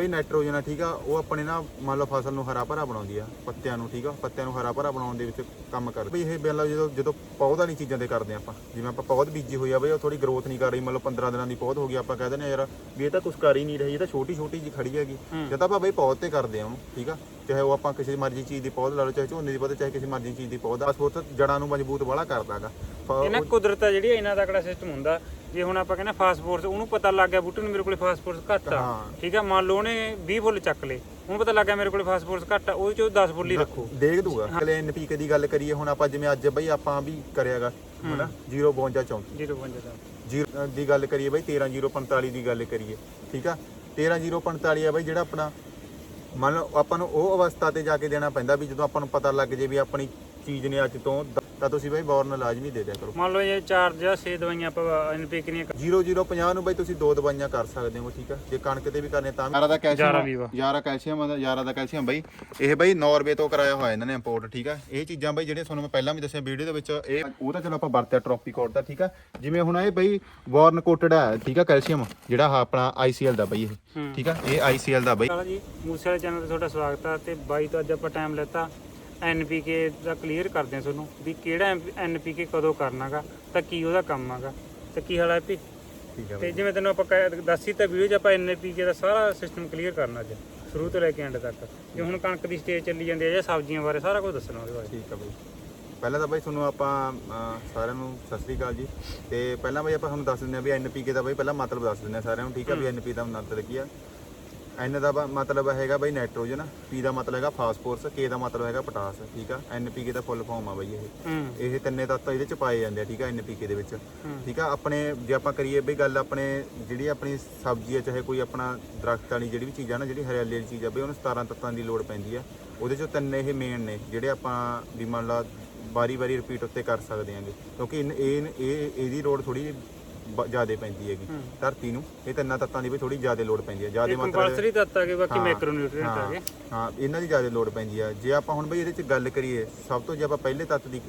ਬਈ ਨਾਈਟ੍ਰੋਜਨ ਆ ਠੀਕ ਆ ਉਹ ਆਪਣੇ ਨਾ ਮੰਨ ਲਓ ਫਸਲ ਨੂੰ ਹਰਾ ਭਰਾ ਬਣਾਉਂਦੀ ਆ ਪੱਤਿਆਂ ਨੂੰ ਠੀਕ ਆ ਪੱਤਿਆਂ ਨੂੰ ਹਰਾ ਭਰਾ ਬਣਾਉਣ ਦੇ ਵਿੱਚ ਕੰਮ ਕਰਦੀ। ਬਈ ਇਹ ਬਿੱਲ ਜਦੋਂ ਜਦੋਂ ਪੌਦ ਵਾਲੀ ਚੀਜ਼ਾਂ ਦੇ ਕਰਦੇ ਆਪਾਂ ਜਿਵੇਂ ਆਪਾਂ ਪੌਦ ਬੀਜੀ ਹੋਈ ਆ ਬਈ ਉਹ ਥੋੜੀ ਗਰੋਥ ਨਹੀਂ ਕਰ ਰਹੀ ਮੰਨ ਲਓ 15 ਦਿਨਾਂ ਦੀ ਪੌਦ ਹੋ ਗਈ ਆਪਾਂ ਕਹਿ ਦਿੰਦੇ ਆ ਯਾਰ ਵੀ ਇਹ ਤਾਂ ਕੁਝ ਕਰ ਹੀ ਨਹੀਂ ਰਹੀ ਇਹ ਤਾਂ ਛੋਟੀ ਛੋਟੀ ਜੀ ਖੜੀ ਹੈਗੀ। ਜਦ ਤਾਂ ਆਪਾਂ ਬਈ ਪੌਦ ਤੇ ਕਰਦੇ ਆ ਉਹਨੂੰ ਠੀਕ ਆ ਚਾਹੇ ਉਹ ਆਪਾਂ ਕਿਸੇ ਮਰਜ਼ੀ ਚੀਜ਼ ਦੀ ਪੌਦ ਲਾ ਲਓ ਚਾਹੇ ਝੋਨੇ ਦੀ ਪੌਦ ਚਾਹੇ ਕਿਸੇ ਮਰਜ਼ੀ ਚੀਜ਼ ਦੀ ਪੌਦ ਆ ਸਪੋਰਟ ਜੜਾਂ ਨੂੰ ਮਜ਼ਬੂਤ ਵਾਲਾ ਕਰਦਾਗਾ। ਇਹਨਾਂ ਕੁਦਰਤ ਆ ਜਿਹੜੀ ਇਹਨਾਂ ਦਾ ਕਿਹੜਾ ਸਿਸਟਮ ਹੁੰਦਾ। ਜੇ ਹੁਣ ਆਪਾਂ ਕਹਿੰਦੇ ਫਾਸਫੋਰਸ ਉਹਨੂੰ ਪਤਾ ਲੱਗ ਗਿਆ ਬੂਟੇ ਨੂੰ ਮੇਰੇ ਕੋਲੇ ਫਾਸਫੋਰਸ ਘੱਟ ਆ। ਠੀਕ ਆ ਮੰਨ ਲਓ ਉਹਨੇ 20 ਫੁੱਲ ਚੱਕ ਲਏ। ਉਹਨੂੰ ਪਤਾ ਲੱਗ ਗਿਆ ਮੇਰੇ ਕੋਲੇ ਫਾਸਫੋਰਸ ਘੱਟ ਆ ਉਹਦੇ ਚੋਂ 10 ਫੁੱਲ ਹੀ ਰੱਖੋ। ਦੇਖ ਦੂਗਾ। ਅਗਲੇ ਐਨਪੀਕੇ ਦੀ ਗੱਲ ਕਰੀਏ ਹੁਣ ਆਪਾਂ ਜਿਵੇਂ ਅੱਜ ਬਈ ਆਪਾਂ ਵੀ ਕਰਿਆਗਾ ਹਨਾ? 052 34 0.5 ਦਾ ਜੀਰੋ ਦੀ ਗੱਲ ਕਰੀਏ ਬਈ 13045 ਦੀ ਗੱਲ ਕਰੀਏ। ਠੀਕ ਆ? 13045 ਆ ਬਈ ਜਿਹੜਾ ਆਪਣਾ ਮੰਨ ਲਓ ਆਪਾਂ ਨੂੰ ਉਹ ਅਵਸਥਾ ਤੇ ਜਾ ਕੇ ਦੇਣਾ ਪੈਂਦਾ ਵੀ ਜਦੋਂ ਆਪਾਂ ਨੂੰ ਪਤਾ ਲੱਗ ਜੇ ਵੀ ਆਪਣੀ ਚੀਜ਼ ਨੇ ਅੱਜ ਤੋਂ ਤਾਂ ਤੁਸੀਂ ਬਈ ਬੌਰਨ ਲਾਜ਼ਮੀ ਦੇ ਦਿਆ ਕਰੋ। ਮੰਨ ਲਓ ਇਹ ਚਾਰ ਜਾਂ 6 ਦਵਾਈਆਂ ਆਪਾਂ ਐਨਪੀਕੇ ਦੀਆਂ 0050 ਨੂੰ ਬਈ ਤੁਸੀਂ ਦੋ ਦਵਾਈਆਂ ਕਰ ਸਕਦੇ ਹੋ ਠੀਕ ਆ? ਜੇ ਕਣਕ ਤੇ ਵੀ ਕਰਨੇ ਤਾਂ ਯਾਰਾ ਦਾ ਯਾਰਾ ਵੀ ਵਾ। ਕੈਲਸ਼ੀਅਮ ਯਾਰਾ ਕੈਲਸ਼ੀਅਮ ਦਾ ਯਾਰਾ ਦਾ ਕੈਲਸ਼ੀਅਮ ਬਈ। ਇਹ ਬਈ ਨਾਰਵੇ ਤੋਂ ਕਰਾਇਆ ਹੋਇਆ ਇਹਨਾਂ ਨੇ ਇੰਪੋਰਟ ਠੀਕ ਆ? ਇਹ ਚੀਜ਼ਾਂ ਬਈ ਜਿਹੜੀਆਂ ਤੁਹਾਨੂੰ ਮੈਂ ਪਹਿਲਾਂ ਵੀ ਦੱਸਿਆ ਵੀਡੀਓ ਦੇ ਵਿੱਚ ਇਹ ਉਹ ਤਾਂ ਚਲੋ ਆਪਾਂ ਵਰਤਿਆ ਟ੍ਰੋਪੀ ਕੋਡ ਦਾ ਠੀਕ ਆ? ਜਿਵੇਂ ਹੁਣ ਇਹ ਬਈ ਵਾਰਨ ਕੋਟਡ ਹੈ ਠੀਕ ਆ ਕੈਲਸ਼ੀਅਮ? ਜਿਹੜਾ ਆਹ ਆਪਣਾ ਆਈਸੀਐਲ ਦਾ ਬਈ ਇਹ ਠੀਕ ਆ? ਇਹ ਆਈਸੀਐਲ ਦਾ ਬਈ। ਜੀ ਮੂਸੇ ਵਾਲੇ ਚੈਨਲ ਤੇ ਤੁਹਾਡਾ ਸਵਾਗਤ ਆ ਤੇ ਬਾਈ ਤੋਂ ਅੱਜ ਆਪਾਂ ਟਾਈਮ ਲੈਤਾ। ਐਨਪੀਕੇ ਦਾ ਕਲੀਅਰ ਕਰਦੇ ਆ ਤੁਹਾਨੂੰ ਵੀ ਕਿਹੜਾ ਐਨਪੀਕੇ ਕਦੋਂ ਕਰਨਾਗਾ ਤਾਂ ਕੀ ਉਹਦਾ ਕੰਮ ਆਗਾ ਤੇ ਕੀ ਹਾਲ ਹੈ ਪੀ ਠੀਕ ਤੇ ਜਿਵੇਂ ਤੈਨੂੰ ਆਪਾਂ ਕਹਿ- ਦੱਸੀ ਤਾਂ ਵੀਡੀਓ 'ਚ ਆਪਾਂ ਐਨਪੀਕੇ ਦਾ ਸਾਰਾ ਸਿਸਟਮ ਕਲੀਅਰ ਕਰਨਾ ਅੱਜ ਸ਼ੁਰੂ ਤੋਂ ਲੈ ਕੇ ਐਂਡ ਤੱਕ। ਜੇ ਹੁਣ ਕਣਕ ਦੀ ਸਟੇਜ ਚੱਲੀ ਜਾਂਦੀ ਹੈ ਜਾਂ ਸਬਜ਼ੀਆਂ ਬਾਰੇ ਸਾਰਾ ਕੁਝ ਦੱਸਣਾ ਉਹਦੇ ਬਾਰੇ। ਠੀਕ ਆ ਬਈ। ਪਹਿਲਾਂ ਤਾਂ ਬਈ ਤੁਹਾਨੂੰ ਆਪਾਂ ਅਹ, ਸਾਰਿਆਂ ਨੂੰ ਸਤਿ ਸ੍ਰੀ ਅਕਾਲ ਜੀ। ਤੇ ਪਹਿਲਾਂ ਬਈ ਆਪਾਂ ਤੁਹਾਨੂੰ ਦੱਸ ਦਿੰਦੇ ਆ ਵੀ ਐਨਪੀਕੇ ਦਾ ਬਈ ਪਹਿਲਾਂ ਮਤਲਬ ਦੱਸ ਦਿੰਦੇ ਆ ਸਾਰਿਆਂ ਨੂੰ ਠੀਕ ਆ ਵੀ ਐਨਪੀ ਦਾ ਮਤਲਬ ਕੀ ਆ। ਐਨ ਦਾ ਬ- ਮਤਲਬ ਹੈਗਾ ਬਈ ਨਾਈਟ੍ਰੋਜਨ ਪੀ ਦਾ ਮਤਲਬ ਹੈਗਾ ਫਾਸਫੋਰਸ ਕੇ ਦਾ ਮਤਲਬ ਹੈਗਾ ਪੋਟਾਸ ਠੀਕ ਆ? ਐਨਪੀਕੇ ਦਾ ਫੁੱਲ ਫਾਰਮ ਆ ਬਈ ਇਹ। ਹੂੰ। ਇਹ ਤਿੰਨੇ ਤੱਤ ਇਹਦੇ ਚ ਪਾਏ ਜਾਂਦੇ ਆ ਠੀਕ ਆ ਐਨਪੀਕੇ ਦੇ ਵਿੱਚ। ਠੀਕ ਆ? ਆਪਣੇ ਜੇ ਆਪਾਂ ਕਰੀਏ ਬਈ ਗੱਲ ਆਪਣੇ ਜਿਹੜੀ ਆਪਣੀ ਸਬਜ਼ੀ ਆ ਚਾਹੇ ਕੋਈ ਆਪਣਾ ਦਰਖਤ ਵਾਲੀ ਜਿਹੜੀ ਵੀ ਚੀਜ਼ ਆ ਨਾ ਜਿਹੜੀ ਹਰਿਆਲੀ ਵਾਲੀ ਚੀਜ਼ ਆ ਬਈ ਉਹਨੂੰ 17 ਤੱਤਾਂ ਦੀ ਲੋੜ ਪੈਂਦੀ ਆ। ਉਹਦੇ ਚੋਂ ਤਿੰਨ ਇਹ ਮੇਨ ਨੇ ਜਿਹੜੇ ਆਪਾਂ ਵੀ ਮੰਨ ਲਾ ਵਾਰੀ ਵਾਰੀ ਰਿਪੀਟ ਉੱਤੇ ਕਰ ਸਕਦੇ ਆਂਗੇ। ਕਿਉਂਕਿ ਇਨ- ਇਹ ਇਹ ਇਹਦੀ ਲੋੜ ਥੋੜੀ ਜ਼ਿਆਦਾ ਪੈਂਦੀ ਹੈਗੀ ਧਰਤੀ ਨੂੰ। ਇਹ ਤਿੰਨਾਂ ਤੱਤਾਂ ਦੀ ਵੀ ਥੋੜੀ ਜ਼ਿਆਦਾ ਲੋੜ ਪੈਂਦੀ ਹੈ। ਜ਼ਿਆਦਾ ਮਤਲਬ ਕੰਪਲਸਰੀ ਤੱਤ ਆ ਗਏ ਬਾਕੀ ਮੈਕਰੋਨਿਊਟ੍ਰੀਐਂਟ ਆ ਗਏ ਹਾਂ ਇਹਨਾਂ ਦੀ ਜ਼ਿਆਦਾ ਲੋੜ ਪੈਂਦੀ ਆ। ਜੇ ਆਪਾਂ ਹੁਣ ਬਈ ਇਹਦੇ ਚ ਗੱਲ ਕਰੀਏ ਸਭ ਤੋਂ ਜੇ ਆਪਾਂ ਪਹਿਲੇ ਤੱਤ ਦੀ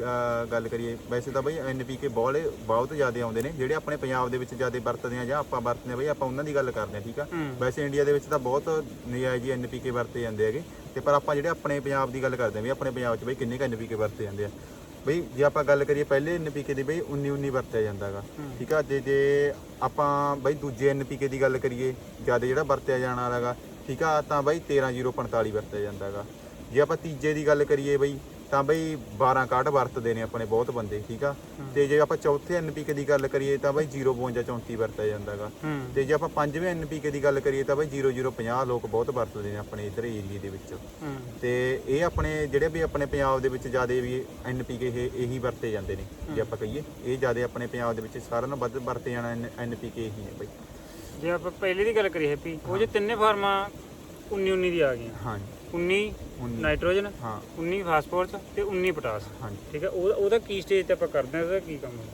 ਗੱਲ ਕਰੀਏ ਵੈਸੇ ਤਾਂ ਬਈ ਐਨਪੀਕੇ ਬੋਲੇ ਬਹੁਤ ਜ਼ਿਆਦਾ ਆਉਂਦੇ ਨੇ। ਜਿਹੜੇ ਆਪਣੇ ਪੰਜਾਬ ਦੇ ਵਿੱਚ ਜ਼ਿਆਦਾ ਵਰਤਦੇ ਆ ਜਾਂ ਆਪਾਂ ਵਰਤਦੇ ਆ ਬਈ ਆਪਾਂ ਉਹਨਾਂ ਦੀ ਗੱਲ ਕਰਦੇ ਆ ਠੀਕ ਆ। ਵੈਸੇ ਇੰਡੀਆ ਦੇ ਵਿੱਚ ਤਾਂ ਬਹੁਤ ਨਜਾਇਜ਼ ਐਨਪੀਕੇ ਵਰਤੇ ਜਾਂਦੇ ਹੈਗੇ। ਤੇ ਪਰ ਆਪਾਂ ਜਿਹੜੇ ਆਪਣੇ ਪੰਜਾਬ ਦੀ ਗੱਲ ਕਰਦੇ ਆ ਵੀ ਆਪਣੇ ਪੰਜਾਬ 'ਚ ਬਈ ਕਿੰਨੇ ਕ ਐਨਪੀਕੇ ਵਰਤੇ ਜਾਂਦੇ ਆ? ਬਈ ਜੇ ਆਪਾਂ ਗੱਲ ਕਰੀਏ ਪਹਿਲੇ ਐਨਪੀਕੇ ਦੀ ਬਈ 19 19 ਵਰਤਿਆ ਜਾਂਦਾਗਾ ਠੀਕ ਆ? ਤੇ ਜੇ ਆਪਾਂ ਬਈ ਦੂਜੇ ਐਨਪੀਕੇ ਦੀ ਗੱਲ ਕਰੀਏ ਜ਼ਿਆਦਾ ਜਿਹੜਾ ਵਰਤਿਆ ਜਾਣ ਵਾਲਾਗਾ ਠੀਕ ਆ? ਤਾਂ ਬਈ 13045 ਵਰਤਿਆ ਜਾਂਦਾਗਾ। ਜੇ ਆਪਾਂ ਤੀਜੇ ਦੀ ਗੱਲ ਕਰੀਏ ਬਈ ਤਾਂ ਬਈ 12 ਕਾਟ ਵਰਤਦੇ ਨੇ ਆਪਣੇ ਬਹੁਤ ਬੰਦੇ ਠੀਕ ਆ? ਤੇ ਜੇ ਆਪਾਂ ਚੌਥੇ ਐਨਪੀਕੇ ਦੀ ਗੱਲ ਕਰੀਏ ਤਾਂ ਬਈ 052 34 ਵਰਤਿਆ ਜਾਂਦਾਗਾ ਤੇ ਜੇ ਆਪਾਂ ਪੰਜਵੇਂ ਐਨਪੀਕੇ ਦੀ ਗੱਲ ਕਰੀਏ ਤਾਂ ਬਈ 0050 ਲੋਕ ਬਹੁਤ ਵਰਤਦੇ ਨੇ ਆਪਣੇ ਇਧਰ ਏਰੀਏ ਦੇ ਵਿੱਚ। ਤੇ ਇਹ ਆਪਣੇ ਜਿਹੜੇ ਵੀ ਆਪਣੇ ਪੰਜਾਬ ਦੇ ਵਿੱਚ ਜ਼ਿਆਦਾ ਵੀ ਐਨਪੀਕੇ ਇਹ ਇਹੀ ਵਰਤੇ ਜਾਂਦੇ ਨੇ ਜੇ ਆਪਾਂ ਕਹੀਏ। ਇਹ ਜ਼ਿਆਦਾ ਆਪਣੇ ਪੰਜਾਬ ਦੇ ਵਿੱਚ ਸਾਰਿਆਂ ਨਾਲੋਂ ਵੱਧ ਵਰਤੇ ਜਾਣਾ ਐਨਪੀਕੇ ਇਹੀ ਹੈ ਬਈ। ਜੇ ਆਪਾਂ ਪਹਿਲੇ ਦੀ ਗੱਲ ਕਰੀਏ ਹੈਪੀ ਉਹ ਜੇ ਤਿੰਨੇ ਫਾਰਮਾਂ 19 19 ਦੀ ਆ ਗਈਆਂ। ਹਾਂਜੀ। 19 19 ਨਾਈਟ੍ਰੋਜਨ ਹਾਂ। 19 ਫਾਸਫੋਰਸ ਤੇ 19 ਪੋਟਾਸ। ਹਾਂਜੀ। ਠੀਕ ਹੈ ਉਹ- ਉਹਦਾ ਕੀ ਸਟੇਜ ਤੇ ਆਪਾਂ ਕਰਦੇ ਹਾਂ ਉਹਦਾ ਕੀ ਕੰਮ ਹੈ?